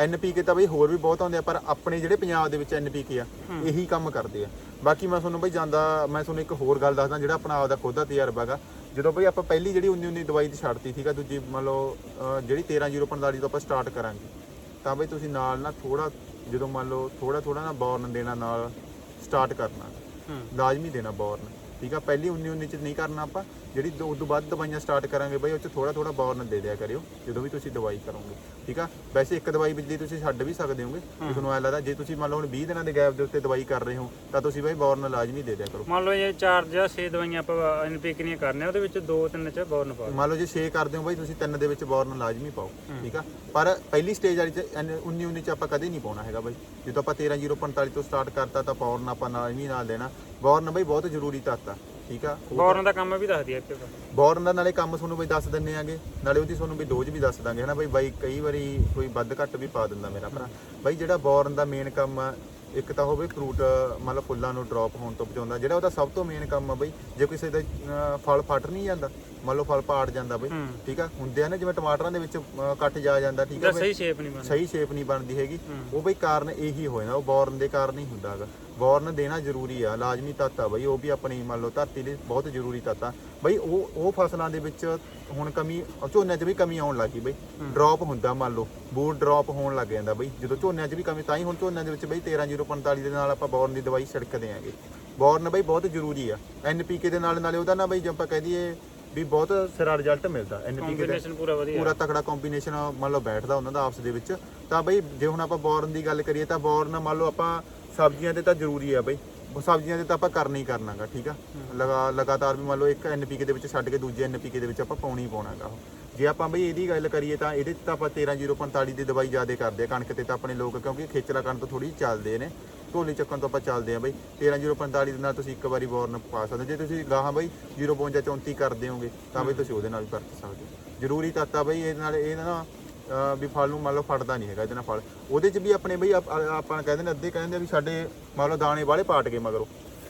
ਐਨਪੀਕੇ ਤਾਂ ਬਈ ਹੋਰ ਵੀ ਬਹੁਤ ਆਉਂਦੇ ਆ ਪਰ ਆਪਣੇ ਜਿਹੜੇ ਪੰਜਾਬ ਦੇ ਵਿੱਚ ਐਨਪੀਕੇ ਆ ਇਹੀ ਕੰਮ ਕਰਦੇ ਆ। ਬਾਕੀ ਮੈਂ ਤੁਹਾਨੂੰ ਬਈ ਜਾਂਦਾ ਮੈਂ ਤੁਹਾਨੂੰ ਇੱਕ ਹੋਰ ਗੱਲ ਦੱਸਦਾ ਜਿਹੜਾ ਆਪਣਾ ਆਪਦਾ ਖੁਦ ਦਾ ਤਜਰਬਾ ਹੈਗਾ। ਜਦੋਂ ਬਈ ਆਪਾਂ ਪਹਿਲੀ ਜਿਹੜੀ 19 19 ਦਵਾਈ ਦੀ ਛੱਡਤੀ ਠੀਕ ਆ ਦੂਜੀ ਮੰਨ ਲਓ ਅਹ, ਜਿਹੜੀ 13045 ਤੋਂ ਆਪਾਂ ਸਟਾਰਟ ਕਰਾਂਗੇ ਤਾਂ ਬਈ ਤੁਸੀਂ ਨਾਲ ਨਾ ਥੋੜਾ ਜਦੋਂ ਮੰਨ ਲਓ ਥੋੜਾ ਥੋੜਾ ਨਾ ਬੌਰਨ ਦੇਣਾ ਨਾਲ ਸਟਾਰਟ ਕਰਨਾ ਹੂੰ। ਲਾਜ਼ਮੀ ਦੇਣਾ ਬੌਰਨ ਠੀਕ ਆ ਪਹਿਲੀ 19 19 ਚ ਨਹੀਂ ਕਰਨਾ ਆਪਾਂ ਜਿਹੜੀ ਦੋ ਉਸ ਤੋਂ ਬਾਅਦ ਦਵਾਈਆਂ ਸਟਾਰਟ ਕਰਾਂਗੇ ਬਈ ਉਹ ਚ ਥੋੜਾ ਥੋੜਾ ਬੌਰਨ ਦੇ ਦਿਆ ਕਰਿਓ ਜਦੋਂ ਵੀ ਤੁਸੀਂ ਦਵਾਈ ਕਰੋਗੇ ਠੀਕ ਆ? ਵੈਸੇ ਇੱਕ ਦਵਾਈ ਬਿਜਲੀ ਤੁਸੀਂ ਛੱਡ ਵੀ ਸਕਦੇ ਹੋਗੇ ਜੇ ਤੁਹਾਨੂੰ ਐ ਲੱਗਦਾ ਜੇ ਤੁਸੀਂ ਮੰਨ ਲਓ ਹੁਣ 20 ਦਿਨਾਂ ਦੇ ਗੈਪ ਦੇ ਉੱਤੇ ਦਵਾਈ ਕਰ ਰਹੇ ਹੋ ਤਾਂ ਤੁਸੀਂ ਬਈ ਬੌਰਨ ਲਾਜ਼ਮੀ ਦੇ ਦਿਆ ਕਰੋ। ਮੰਨ ਲਓ ਇਹ ਚਾਰ ਜਾਂ 6 ਦਵਾਈਆਂ ਆਪਾਂ ਐਨਪੀਕੇ ਦੀਆਂ ਕਰਨੇ ਉਹਦੇ ਵਿੱਚ ਦੋ ਤਿੰਨ ਚ ਬੌਰਨ ਪਾ ਦਿਓ। ਮੰਨ ਲਓ ਜੇ 6 ਕਰਦੇ ਹੋ ਬਈ ਤੁਸੀਂ ਤਿੰਨ ਦੇ ਵਿੱਚ ਬੌਰਨ ਲਾਜ਼ਮੀ ਪਾਓ ਠੀਕ ਆ? ਪਰ ਪਹਿਲੀ ਸਟੇਜ ਵਾਲੀ ਚ 19 19 ਚ ਆਪਾਂ ਕਦੇ ਨਹੀਂ ਪਾਉਣਾ ਹੈਗਾ ਬਈ। ਜਦੋਂ ਆਪਾਂ 13045 ਤੋਂ ਸਟਾਰਟ ਕਰਤਾ ਤਾਂ ਬੌਰਨ ਆਪਾਂ ਨਾਲ ਹੀ ਨਾਲ ਦੇਣਾ। ਬੌਰਨ ਬਈ ਬਹੁਤ ਜ਼ਰੂਰੀ ਤੱਤ ਆ। ਠੀਕ ਆ? ਉਹ ਬੌਰਨ ਦਾ ਕੰਮ ਵੀ ਦੱਸਦੀ ਹੈ ਇੱਕ ਬੌਰਨ ਦਾ ਨਾਲੇ ਕੰਮ ਤੁਹਾਨੂੰ ਬਈ ਦੱਸ ਦਿੰਨੇ ਆਗੇ। ਨਾਲੇ ਉਹਦੀ ਤੁਹਾਨੂੰ ਵੀ ਡੋਜ਼ ਵੀ ਦੱਸ ਦਾਂਗੇ ਹਨਾ? ਬਈ ਬਾਈ ਕਈ ਵਾਰੀ ਕੋਈ ਵੱਧ ਘੱਟ ਵੀ ਪਾ ਦਿੰਦਾ ਮੇਰਾ ਭਰਾ। ਬਾਈ ਜਿਹੜਾ ਬੌਰਨ ਦਾ ਮੇਨ ਕੰਮ ਆ ਇੱਕ ਤਾਂ ਹੋਵੇ ਫਰੂਟ ਮੰਨ ਲਓ ਫੁੱਲਾਂ ਨੂੰ ਡ੍ਰੌਪ ਹੋਣ ਤੋਂ ਬਚਾਉਂਦਾ। ਜਿਹੜਾ ਉਹਦਾ ਸਭ ਤੋਂ ਮੇਨ ਕੰਮ ਆ ਬਈ ਜੇ ਕਿਸੇ ਦਾ ਅਹ, ਫਲ ਫਟ ਨਹੀਂ ਜਾਂਦਾ ਮੰਨ ਲਓ ਫਲ ਪਾੜ ਜਾਂਦਾ ਬਈ ਹੂੰ। ਠੀਕ ਆ? ਹੁੰਦੇ ਆ ਨਾ ਜਿਵੇਂ ਟਮਾਟਰਾਂ ਦੇ ਵਿੱਚ ਅਹ, ਕੱਟ ਜਾ ਜਾਂਦਾ ਠੀਕ ਆ ਜਾਂ ਬਈ? ਸਹੀ ਸ਼ੇਪ ਨਹੀਂ ਬਣਦੀ। ਸਹੀ ਸ਼ੇਪ ਨਹੀਂ ਬਣਦੀ ਹੈਗੀ। ਹੂੰ। ਉਹ ਬਈ ਕਾਰਨ ਇਹੀ ਹੋਇਆ ਨਾ ਉਹ ਬੌਰਨ ਦੇ ਕਾਰਨ ਹੀ ਹੁੰਦਾ ਹੈਗਾ। ਬੌਰਨ ਦੇਣਾ ਜ਼ਰੂਰੀ ਆ ਲਾਜ਼ਮੀ ਤੱਤ ਆ ਬਈ ਉਹ ਵੀ ਆਪਣੀ ਮੰਨ ਲਓ ਧਰਤੀ ਲਈ ਬਹੁਤ ਜ਼ਰੂਰੀ ਤੱਤ ਆ। ਬਈ ਉਹ ਉਹ ਫਸਲਾਂ ਦੇ ਵਿੱਚ ਹੁਣ ਕਮੀ ਝੋਨਿਆਂ 'ਚ ਵੀ ਕਮੀ ਆਉਣ ਲੱਗੀ ਬਈ। ਡ੍ਰੌਪ ਹੁੰਦਾ ਮੰਨ ਲਓ ਬੂਟ ਡ੍ਰੌਪ ਹੋਣ ਲੱਗ ਜਾਂਦਾ ਬਈ। ਜਦੋਂ ਝੋਨਿਆਂ 'ਚ ਵੀ ਕਮੀ ਤਾਂ ਹੀ ਹੁਣ ਝੋਨਿਆਂ ਦੇ ਵਿੱਚ ਬਈ 13045 ਦੇ ਨਾਲ ਆਪਾਂ ਬੌਰਨ ਦੀ ਦਵਾਈ ਛਿੜਕਦੇ ਆਂਗੇ ਬੌਰਨ ਬਈ ਬਹੁਤ ਜ਼ਰੂਰੀ ਆ। ਐਨਪੀਕੇ ਦੇ ਨਾਲ ਨਾਲੇ ਉਹਦਾ ਨਾ ਬਈ ਜੇ ਆਪਾਂ ਕਹਿ ਦਈਏ ਵੀ ਬਹੁਤ ਸਿਰਾ ਰਿਜ਼ਲਟ ਮਿਲਦਾ ਐਨਪੀਕੇ ਦਾ। ਪੂਰਾ ਵਧੀਆ। ਪੂਰਾ ਤਕੜਾ ਕੰਬੀਨੇਸ਼ਨ ਮੰਨ ਲਓ ਬੈਠਦਾ ਉਹਨਾਂ ਦਾ ਆਪਸ ਦੇ ਵਿੱਚ। ਤਾਂ ਬਈ ਜੇ ਹੁਣ ਆਪਾਂ ਬੌਰਨ ਦੀ ਗੱਲ ਕਰੀਏ ਤਾਂ ਬੌਰਨ ਮੰਨ ਲਓ ਆਪਾਂ ਸਬਜ਼ੀਆਂ ਤੇ ਤਾਂ ਜ਼ਰੂਰੀ ਆ ਬਈ। ਉਹ ਸਬਜ਼ੀਆਂ ਤੇ ਤਾਂ ਆਪਾਂ ਕਰਨਾ ਹੀ ਕਰਨਾਗਾ ਠੀਕ ਆ? ਲਗਾ ਲਗਾਤਾਰ ਵੀ ਮੰਨ ਲਓ ਇੱਕ ਐਨਪੀਕੇ ਦੇ ਵਿੱਚ ਛੱਡ ਕੇ ਦੂਜੇ ਐਨਪੀਕੇ ਦੇ ਵਿੱਚ ਆਪਾਂ ਪਾਉਣੀ ਪਾਉਣਾਗਾ ਜੇ ਆਪਾਂ ਬਈ ਇਹਦੀ ਗੱਲ ਕਰੀਏ ਤਾਂ ਇਹਦੇ 'ਚ ਤਾਂ ਆਪਾਂ 13045 ਦੀ ਦਵਾਈ ਜ਼ਿਆਦਾ ਕਰਦੇ ਆ ਕਣਕ ਤੇ ਤਾਂ ਆਪਣੇ ਲੋਕ ਕਿਉਂਕਿ ਖੇਚਲਾ ਕਰਨ ਤੋਂ ਥੋੜੀ ਚੱਲਦੇ ਨੇ। ਢੋਲੀ ਚੱਕਣ ਤੋਂ ਆਪਾਂ ਚੱਲਦੇ ਆ ਬਈ 13045 ਦੇ ਨਾਲ ਤੁਸੀਂ ਇੱਕ ਵਾਰੀ ਬੌਰਨ ਪਾ ਸਕਦੇ। ਜੇ ਤੁਸੀਂ ਗਾਹਾਂ ਬਈ 052 34 ਕਰਦੇ ਹੋਗੇ ਤਾਂ ਬਈ ਤੁਸੀਂ ਉਹਦੇ ਨਾਲ ਵੀ ਵਰਤ ਸਕਦੇ ਜ਼ਰੂਰੀ ਤੱਤ ਆ ਬਈ ਇਹਦੇ ਨਾਲ ਇਹ ਨਾ ਵੀ ਫਲ ਨੂੰ ਮੰਨ ਲਓ ਫਟਦਾ ਨਹੀਂ ਹੈਗਾ ਇਹਦੇ ਨਾਲ ਫਲ। ਉਹਦੇ 'ਚ ਵੀ ਆਪਣੇ ਬਈ ਆਪ- ਕਹਿੰਦੇ ਨੇ ਅੱਧੇ ਕਹਿੰਦੇ ਆ ਵੀ ਸਾਡੇ ਮੰਨ ਲਓ ਦਾਣੇ ਵਾਲੇ ਪਾਟ ਗਏ ਮਗਰੋਂ।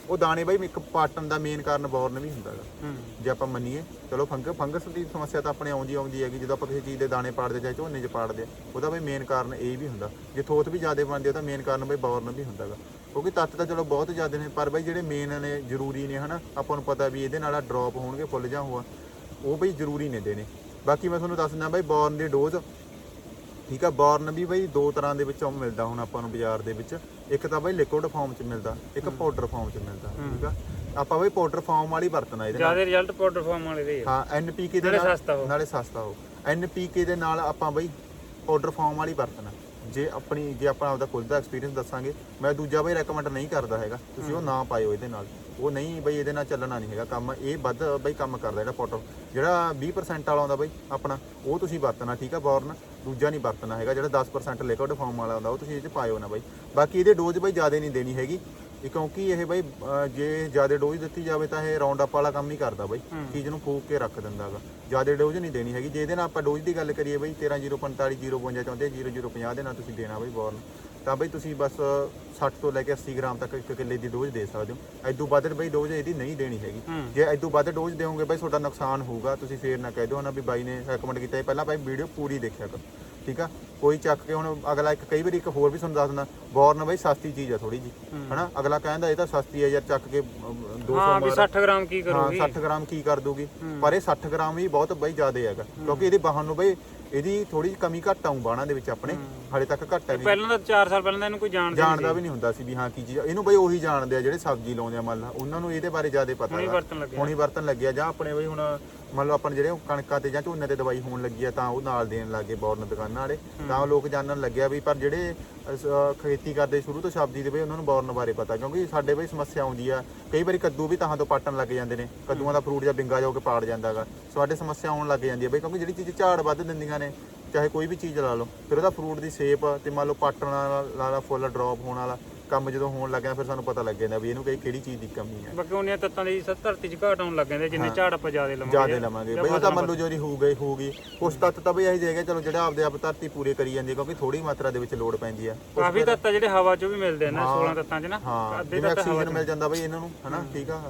ਉਹ ਦਾਣੇ ਬਾਈ ਇੱਕ ਪਾਟਣ ਦਾ ਮੇਨ ਕਾਰਨ ਬੌਰਨ ਵੀ ਹੁੰਦਾ ਗਾ ਹੂੰ। ਜੇ ਆਪਾਂ ਮੰਨੀਏ ਚਲੋ ਫੰਗ ਫੰਗਸ ਦੀ ਸਮੱਸਿਆ ਤਾਂ ਆਪਣੇ ਆਉਂਦੀ ਆਉਂਦੀ ਹੈਗੀ ਜਦੋਂ ਆਪਾਂ ਕਿਸੇ ਚੀਜ਼ ਦੇ ਦਾਣੇ ਪਾੜਦੇ ਚਾਹੇ ਝੋਨੇ 'ਚ ਪਾੜਦੇ ਉਹਦਾ ਬਈ ਮੇਨ ਕਾਰਨ ਇਹ ਵੀ ਹੁੰਦਾ। ਜੇ ਥੋਤ ਵੀ ਜ਼ਿਆਦਾ ਬਣਦੀ ਤਾਂ ਮੇਨ ਕਾਰਨ ਬਈ ਬੌਰਨ ਵੀ ਹੁੰਦਾਗਾ ਕਿਉਂਕਿ ਤੱਤ ਤਾਂ ਚਲੋ ਬਹੁਤ ਜ਼ਿਆਦਾ ਨੇ ਪਰ ਬਈ ਜਿਹੜੇ ਮੇਨ ਨੇ ਜ਼ਰੂਰੀ ਨੇ ਹਨਾ ਆਪਾਂ ਨੂੰ ਪਤਾ ਵੀ ਇਹਦੇ ਨਾਲ ਡ੍ਰੌਪ ਹੋਣਗੇ ਫੁੱਲ ਜਾਂ ਹੋਆ ਉਹ ਬਈ ਜ਼ਰੂਰੀ ਨੇ ਦੇਣੇ। ਬਾਕੀ ਮੈਂ ਤੁਹਾਨੂੰ ਦੱਸ ਦਿੰਦਾ ਬਈ ਬੌਰਨ ਦੀ ਡੋਜ਼ ਠੀਕ ਆ ਬੌਰਨ ਵੀ ਬਈ ਦੋ ਤਰ੍ਹਾਂ ਦੇ ਵਿੱਚੋਂ ਮਿਲਦਾ ਹੁਣ ਆਪਾਂ ਨੂੰ ਬਾਜ਼ਾਰ ਦੇ ਵਿੱਚ। ਇੱਕ ਤਾਂ ਬਈ ਲਿਕੁਇਡ ਫਾਰਮ 'ਚ ਮਿਲਦਾ ਇੱਕ ਪਾਊਡਰ ਫਾਰਮ 'ਚ ਮਿਲਦਾ ਠੀਕ ਆ। ਆਪਾਂ ਬਈ ਪਾਊਡਰ ਫਾਰਮ ਵਾਲੀ ਵਰਤਣਾ ਇਹਦੇ ਨਾਲ। ਜ਼ਿਆਦਾ ਰਿਜ਼ਲਟ ਪਾਊਡਰ ਫਾਰਮ ਵਾਲੇ ਦੇ ਹਾਂ ਐਨਪੀਕੇ ਦੇ ਨਾਲੇ ਨਾਲ ਸਸਤਾ ਹੋ। ਨਾਲੇ ਸਸਤਾ ਹੋ ਐਨਪੀਕੇ ਦੇ ਨਾਲ ਆਪਾਂ ਬਈ ਪਾਊਡਰ ਫਾਰਮ ਵਾਲੀ ਵਰਤਣਾ। ਜੇ ਆਪਣੀ ਜੇ ਆਪਾਂ ਆਪਦਾ ਖੁਦ ਦਾ ਐਕਸਪੀਰੀਅੰਸ ਦੱਸਾਂਗੇ ਮੈਂ ਦੂਜਾ ਬਈ ਰეკਮੈਂਡ ਨਹੀਂ ਕਰਦਾ ਹੈਗਾ। ਤੁਸੀਂ ਉਹ ਨਾ ਪਾਇਓ ਇਹਦੇ ਨਾਲ। ਉਹ ਨਹੀਂ ਬਈ ਇਹਦੇ ਨਾਲ ਚੱਲਣਾ ਨਹੀਂ ਹੈਗਾ ਕੰਮ। ਇਹ ਵੱਧ ਬਈ ਕੰਮ ਕਰਦਾ ਜਿਹੜਾ ਪਾਊਡਰ ਜਿਹੜਾ 20% ਵਾਲਾ ਆਉਂਦਾ ਬਈ ਆਪਣਾ ਉਹ ਤੁਸੀਂ ਵਰਤਣਾ ਠੀਕ ਆ ਬੌਰਨ ਦੂਜਾ ਨਹੀਂ ਵਰਤਣਾ ਹੈਗਾ ਜਿਹੜਾ 10% ਲਿਕੁਇਡ ਫਾਰਮ ਵਾਲਾ ਆਉਂਦਾ ਉਹ ਤੁਸੀਂ ਇਹ ਚ ਪਾਇਓ ਨਾ ਬਈ। ਬਾਕੀ ਇਹਦੇ ਡੋਜ਼ ਬਈ ਜ਼ਿਆਦਾ ਨਹੀਂ ਦੇਣੀ ਹੈਗੀ। ਇਹ ਕਿਉਂਕਿ ਇਹ ਬਈ ਅਹ, ਜੇ ਜ਼ਿਆਦਾ ਡੋਜ਼ ਦਿੱਤੀ ਜਾਵੇ ਤਾਂ ਇਹ ਰਾਉਂਡ ਅਪ ਵਾਲਾ ਕੰਮ ਹੀ ਕਰਦਾ ਬਈ। ਚੀਜ਼ ਨੂੰ ਫੂਕ ਕੇ ਰੱਖ ਦਿੰਦਾਗਾ ਜ਼ਿਆਦਾ ਡੋਜ਼ ਨਹੀਂ ਦੇਣੀ ਹੈਗੀ। ਜੇ ਇਹਦੇ ਨਾਲ ਆਪਾਂ ਡੋਜ਼ ਦੀ ਗੱਲ ਕਰੀਏ ਬਈ 13045 052 ਚਾਹੁੰਦੇ 0050 ਦੇ ਨਾਲ ਤੁਸੀਂ ਦੇਣਾ ਬਈ ਬੌਰਨ ਤਾਂ ਬਈ ਤੁਸੀਂ ਬਸ 60 ਤੋਂ ਲੈ ਕੇ 80 ਗ੍ਰਾਮ ਤੱਕ ਇੱਕ ਕਿੱਲੇ ਦੀ ਡੋਜ਼ ਦੇ ਸਕਦੇ ਹੋ। ਐਦੋਂ ਵੱਧ ਬਈ ਡੋਜ਼ ਇਹਦੀ ਨਹੀਂ ਦੇਣੀ ਹੈਗੀ। ਹੂੰ। ਜੇ ਐਦੋਂ ਵੱਧ ਡੋਜ਼ ਦਿਓਗੇ ਬਈ ਤੁਹਾਡਾ ਨੁਕਸਾਨ ਹੋਊਗਾ। ਤੁਸੀਂ ਫੇਰ ਨਾ ਕਹਿ ਦਿਓ ਨਾ ਵੀ ਬਾਈ ਨੇ ਰეკਮੈਂਡ ਕੀਤਾ ਇਹ। ਪਹਿਲਾਂ ਬਾਈ ਵੀਡੀਓ ਪੂਰੀ ਦੇਖਿਆ ਕਰੋ। ਠੀਕ ਆ? ਕੋਈ ਚੱਕ ਕੇ ਹੁਣ ਅਗਲਾ ਇੱਕ ਕਈ ਵਾਰੀ ਇੱਕ ਹੋਰ ਵੀ ਤੁਹਾਨੂੰ ਦੱਸ ਦਿੰਦਾ ਬੌਰਨ ਬਈ ਸਸਤੀ ਚੀਜ਼ ਆ ਥੋੜੀ ਜੀ ਹੂੰ। ਹਨਾ? ਅਗਲਾ ਕਹਿੰਦਾ ਇਹ ਤਾਂ ਸਸਤੀ ਹੈ ਯਾਰ ਚੱਕ ਕੇ ਅਮ, 200 ਹਾਂ ਵੀ ਮਾਰ। 60 ਗ੍ਰਾਮ ਕੀ ਹਾਂ ਕਰੂਗੀ? 60 ਗ੍ਰਾਮ ਕੀ ਕਰ ਦੂਗੀ। ਹੂੰ। ਪਰ ਇਹ 60 ਗ੍ਰਾਮ ਹੀ ਬਹੁਤ ਬਈ ਜ਼ਿਆਦਾ ਹੈਗਾ। ਕਿਉਂਕਿ ਇਹਦੇ ਬਾਹਨ ਨੂੰ ਬਈ ਇਹਦੀ ਥੋੜੀ ਕਮੀ ਘੱਟ ਆਉਂ ਬਾਣਾ ਦੇ ਵਿੱਚ ਆਪਣੇ ਹਾਲੇ ਤੱਕ ਘੱਟ ਹੈ ਵੀ ਪਹਿਲਾਂ ਤਾਂ 4 ਸਾਲ ਪਹਿਲਾਂ ਤਾਂ ਇਹਨੂੰ ਕੋਈ ਜਾਣਦਾ ਜਾਣਦਾ ਵੀ ਨਹੀਂ ਹੁੰਦਾ ਸੀ ਵੀ ਹਾਂ ਕੀ ਚੀਜ਼ ਆ। ਇਹਨੂੰ ਬਈ ਉਹੀ ਜਾਣਦੇ ਆ ਜਿਹੜੇ ਸਬਜ਼ੀ ਲਾਉਂਦੇ ਆ ਮੰਨ ਲਾ। ਉਹਨਾਂ ਨੂੰ ਇਹਦੇ ਬਾਰੇ ਜ਼ਿਆਦਾ ਪਤਾ ਹੁਣੀ ਹੈਗਾ ਵਰਤਣ ਹੁਣੀ ਵਰਤਨ ਲੱਗਿਆ ਜਾਂ ਆਪਣੇ ਬਈ ਹੁਣ ਮੰਨ ਲਓ ਆਪਾਂ ਨੂੰ ਜਿਹੜੇ ਕਣਕਾਂ ਤੇ ਜਾਂ ਝੋਨੇ ਤੇ ਦਵਾਈ ਹੋਣ ਲੱਗੀ ਆ ਤਾਂ ਉਹ ਨਾਲ ਦੇਣ ਲੱਗੇ ਬੌਰਨ ਦੁਕਾਨਾਂ ਵਾਲੇ। ਤਾਂ ਉਹ ਲੋਕ ਜਾਣਨ ਲੱਗਿਆ ਵੀ ਪਰ ਜਿਹੜੇ ਅਸ- ਖੇਤੀ ਕਰਦੇ ਸ਼ੁਰੂ ਤੋਂ ਸਬਜ਼ੀ ਦੇ ਬਈ ਉਹਨਾਂ ਨੂੰ ਬੌਰਨ ਬਾਰੇ ਪਤਾ ਕਿਉਂਕਿ ਸਾਡੇ ਬਈ ਸਮੱਸਿਆ ਆਉਂਦੀ ਆ। ਕਈ ਵਾਰੀ ਕੱਦੂ ਵੀ ਤਾਂ ਤੋਂ ਪਾਟਣ ਲੱਗ ਜਾਂਦੇ ਨੇ ਕੱਦੂਆਂ ਦਾ ਫਰੂਟ ਜਾਂ ਬਿੰਗਾ ਜਾ ਕੇ ਪਾੜ ਜਾਂਦਾਗਾ ਸਾਡੇ ਸਮੱਸਿਆ ਆਉਣ ਲੱਗ ਜਾਂਦੀ ਆ ਬਈ ਕਿਉਂਕਿ ਜਿਹੜੀ ਚੀਜ਼ ਝਾੜ ਵੱਧ ਦਿੰਦੀਆਂ ਨੇ ਚਾਹੇ ਕੋਈ ਵੀ ਚੀਜ਼ ਲਾ ਲਓ ਫਿਰ ਉਹਦਾ ਫਰੂਟ ਦੀ ਸ਼ੇਪ ਤੇ ਮੰਨ ਲਓ ਪਾਟਣ ਵਾਲਾ ਵਾਲਾ ਫੁੱਲ ਡ੍ਰੌਪ ਹੋਣ ਵਾਲਾ ਕੰਮ ਜਦੋਂ ਹੋਣ ਲੱਗਿਆ ਫਿਰ ਸਾਨੂੰ ਪਤਾ ਲੱਗ ਜਾਂਦਾ ਵੀ ਇਹਨੂੰ ਕਈ ਕਿਹੜੀ ਚੀਜ਼ ਦੀ ਕਮੀ ਹੈ। ਬਾਕੀ ਉਹਨੀਆਂ ਤੱਤਾਂ ਦੀ ਸ- ਧਰਤੀ 'ਚ ਘਾਟ ਆਉਣ ਲੱਗ ਜਾਂਦੇ ਜਿੰਨੇ ਝਾੜ ਆਪਾਂ ਜ਼ਿਆਦਾ ਲਵਾਂਗੇ। ਜਿਆਦੇ ਲਵਾਂਗੇ। ਬਈ ਉਹ ਤਾਂ ਮੰਨ ਲਓ ਜੋ ਹੋਊਗਾ ਹੀ ਹੋਊਗੀ ਕੁਛ ਤੱਤ ਤਾਂ ਬਈ ਇਹ ਜਾਏਗਾ ਚਲੋ ਜਿਹੜਾ ਆਪਦੇ ਆਪ ਧਰਤੀ ਪੂਰੇ ਕਰੀ ਜਾਂਦੀ ਹੈ ਕਿਉਂਕਿ ਥੋੜੀ ਮਾਤਰਾ ਦੇ ਵਿੱਚ ਲੋੜ ਪੈਂਦੀ ਆ ਕਾਫੀ ਤੱਤ ਆ ਜਿਹੜੇ ਹਵਾ 'ਚੋਂ ਵੀ ਮਿਲਦੇ ਨੇ ਹਾਂ। 16 ਤੱਤਾਂ 'ਚ ਨਾ ਹਾਂ। ਜਿਵੇਂ ਤੱਤ ਹਵਾ ਆਕਸੀਜਨ ਮਿਲ ਜਾਂਦਾ ਬਈ ਇਹਨਾਂ ਨੂੰ ਹਨਾ? ਠੀਕ ਆ।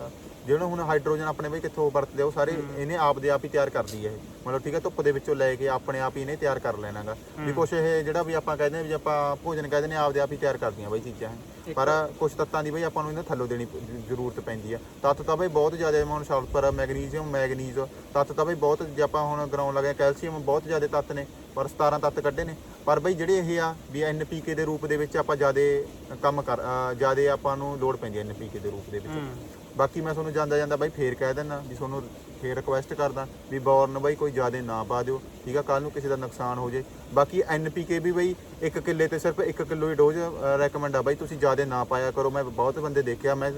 ਜਿਹੜਾ ਹੁਣ ਹਾਈਡਰੋਜਨ ਆਪਣੇ ਬਈ ਕਿੱਥੋਂ ਵਰਤਦੇ ਆ, ਉਹ ਸਾਰੇ ਇਹਨੇ ਆਪ ਦੇ ਆਪ ਹੀ ਤਿਆਰ ਕਰਦੀ ਹੈ ਇਹ। ਮਤਲਬ ਠੀਕ ਆ ਧੁੱਪ ਦੇ ਵਿੱਚੋਂ ਲੈ ਕੇ ਆਪਣੇ ਆਪ ਹੀ ਇਹਨੇ ਤਿਆਰ ਕਰ ਲੈਣਾਗਾ। ਵੀ ਕੁਛ ਇਹ ਜਿਹੜਾ ਵੀ ਆਪਾਂ ਕਹਿੰਦੇ ਆ ਵੀ ਆਪਾਂ ਭੋਜਨ ਕਹਿੰਦੇ ਨੇ ਆਪ ਦੇ ਆਪ ਹੀ ਤਿਆਰ ਕਰਦੀਆਂ ਬਈ ਚੀਜ਼ਾਂ ਇਹ। ਪਰ ਕੁਛ ਤੱਤਾਂ ਦੀ ਬਈ ਆਪਾਂ ਨੂੰ ਇਹਨਾਂ ਥੱਲੋਂ ਦੇਣੀ ਜ਼ਰੂਰਤ ਪੈਂਦੀ ਆ। ਤੱਤ ਤਾਂ ਬਈ ਬਹੁਤ ਜ਼ਿਆਦਾ ਹੁਣ ਸਲਫਰ ਮੈਗਨੀਜ਼ੀਅਮ ਮੈਗਨੀਜ਼ ਤੱਤ ਤਾਂ ਬਈ ਬਹੁਤ ਜੇ ਆਪਾਂ ਹੁਣ ਗਰਾਉਣ ਲੱਗੇ ਕੈਲਸ਼ੀਅਮ ਬਹੁਤ ਜ਼ਿਆਦਾ ਤੱਤ ਨੇ ਪਰ 17 ਤੱਤ ਕੱਢੇ ਨੇ। ਪਰ ਬਈ ਜਿਹੜੇ ਇਹ ਆ ਵੀ ਐਨਪੀਕੇ ਦੇ ਰੂਪ ਦੇ ਵਿੱਚ ਆਪਾਂ ਜ਼ਿਆਦਾ ਕੰਮ ਕਰ ਜ਼ਿਆਦਾ ਆਪਾਂ ਨੂੰ ਲੋੜ ਪੈਂਦੀ ਹੈ ਐਨਪੀਕੇ ਦੇ ਰੂਪ ਦੇ ਵਿੱਚ। ਹੂੰ। ਬਾਕੀ ਮੈਂ ਤੁਹਾਨੂੰ ਜਾਂਦਾ ਜਾਂਦਾ ਬਾਈ ਫੇਰ ਕਹਿ ਦਿੰਦਾ ਵੀ ਤੁਹਾਨੂੰ ਫੇਰ ਰਿਕੁਐਸਟ ਕਰਦਾ ਵੀ ਬੋਰਨ ਬਾਈ ਕੋਈ ਜ਼ਿਆਦਾ ਨਾ ਪਾ ਦਿਓ, ਠੀਕ ਆ ਕੱਲ ਨੂੰ ਕਿਸੇ ਦਾ ਨੁਕਸਾਨ ਹੋ ਜੇ। ਬਾਕੀ ਐਨਪੀਕੇ ਵੀ ਬਾਈ ਇੱਕ ਕਿੱਲੇ ਤੇ ਸਿਰਫ ਇੱਕ ਕਿਲੋ ਹੀ ਡੋਜ਼ ਰეკਮੈਂਡ ਆ ਬਾਈ, ਤੁਸੀਂ ਜ਼ਿਆਦਾ ਨਾ ਪਾਇਆ ਕਰੋ। ਮੈਂ ਬਹੁਤ ਬੰਦੇ ਦੇਖਿਆ, ਮੈਂ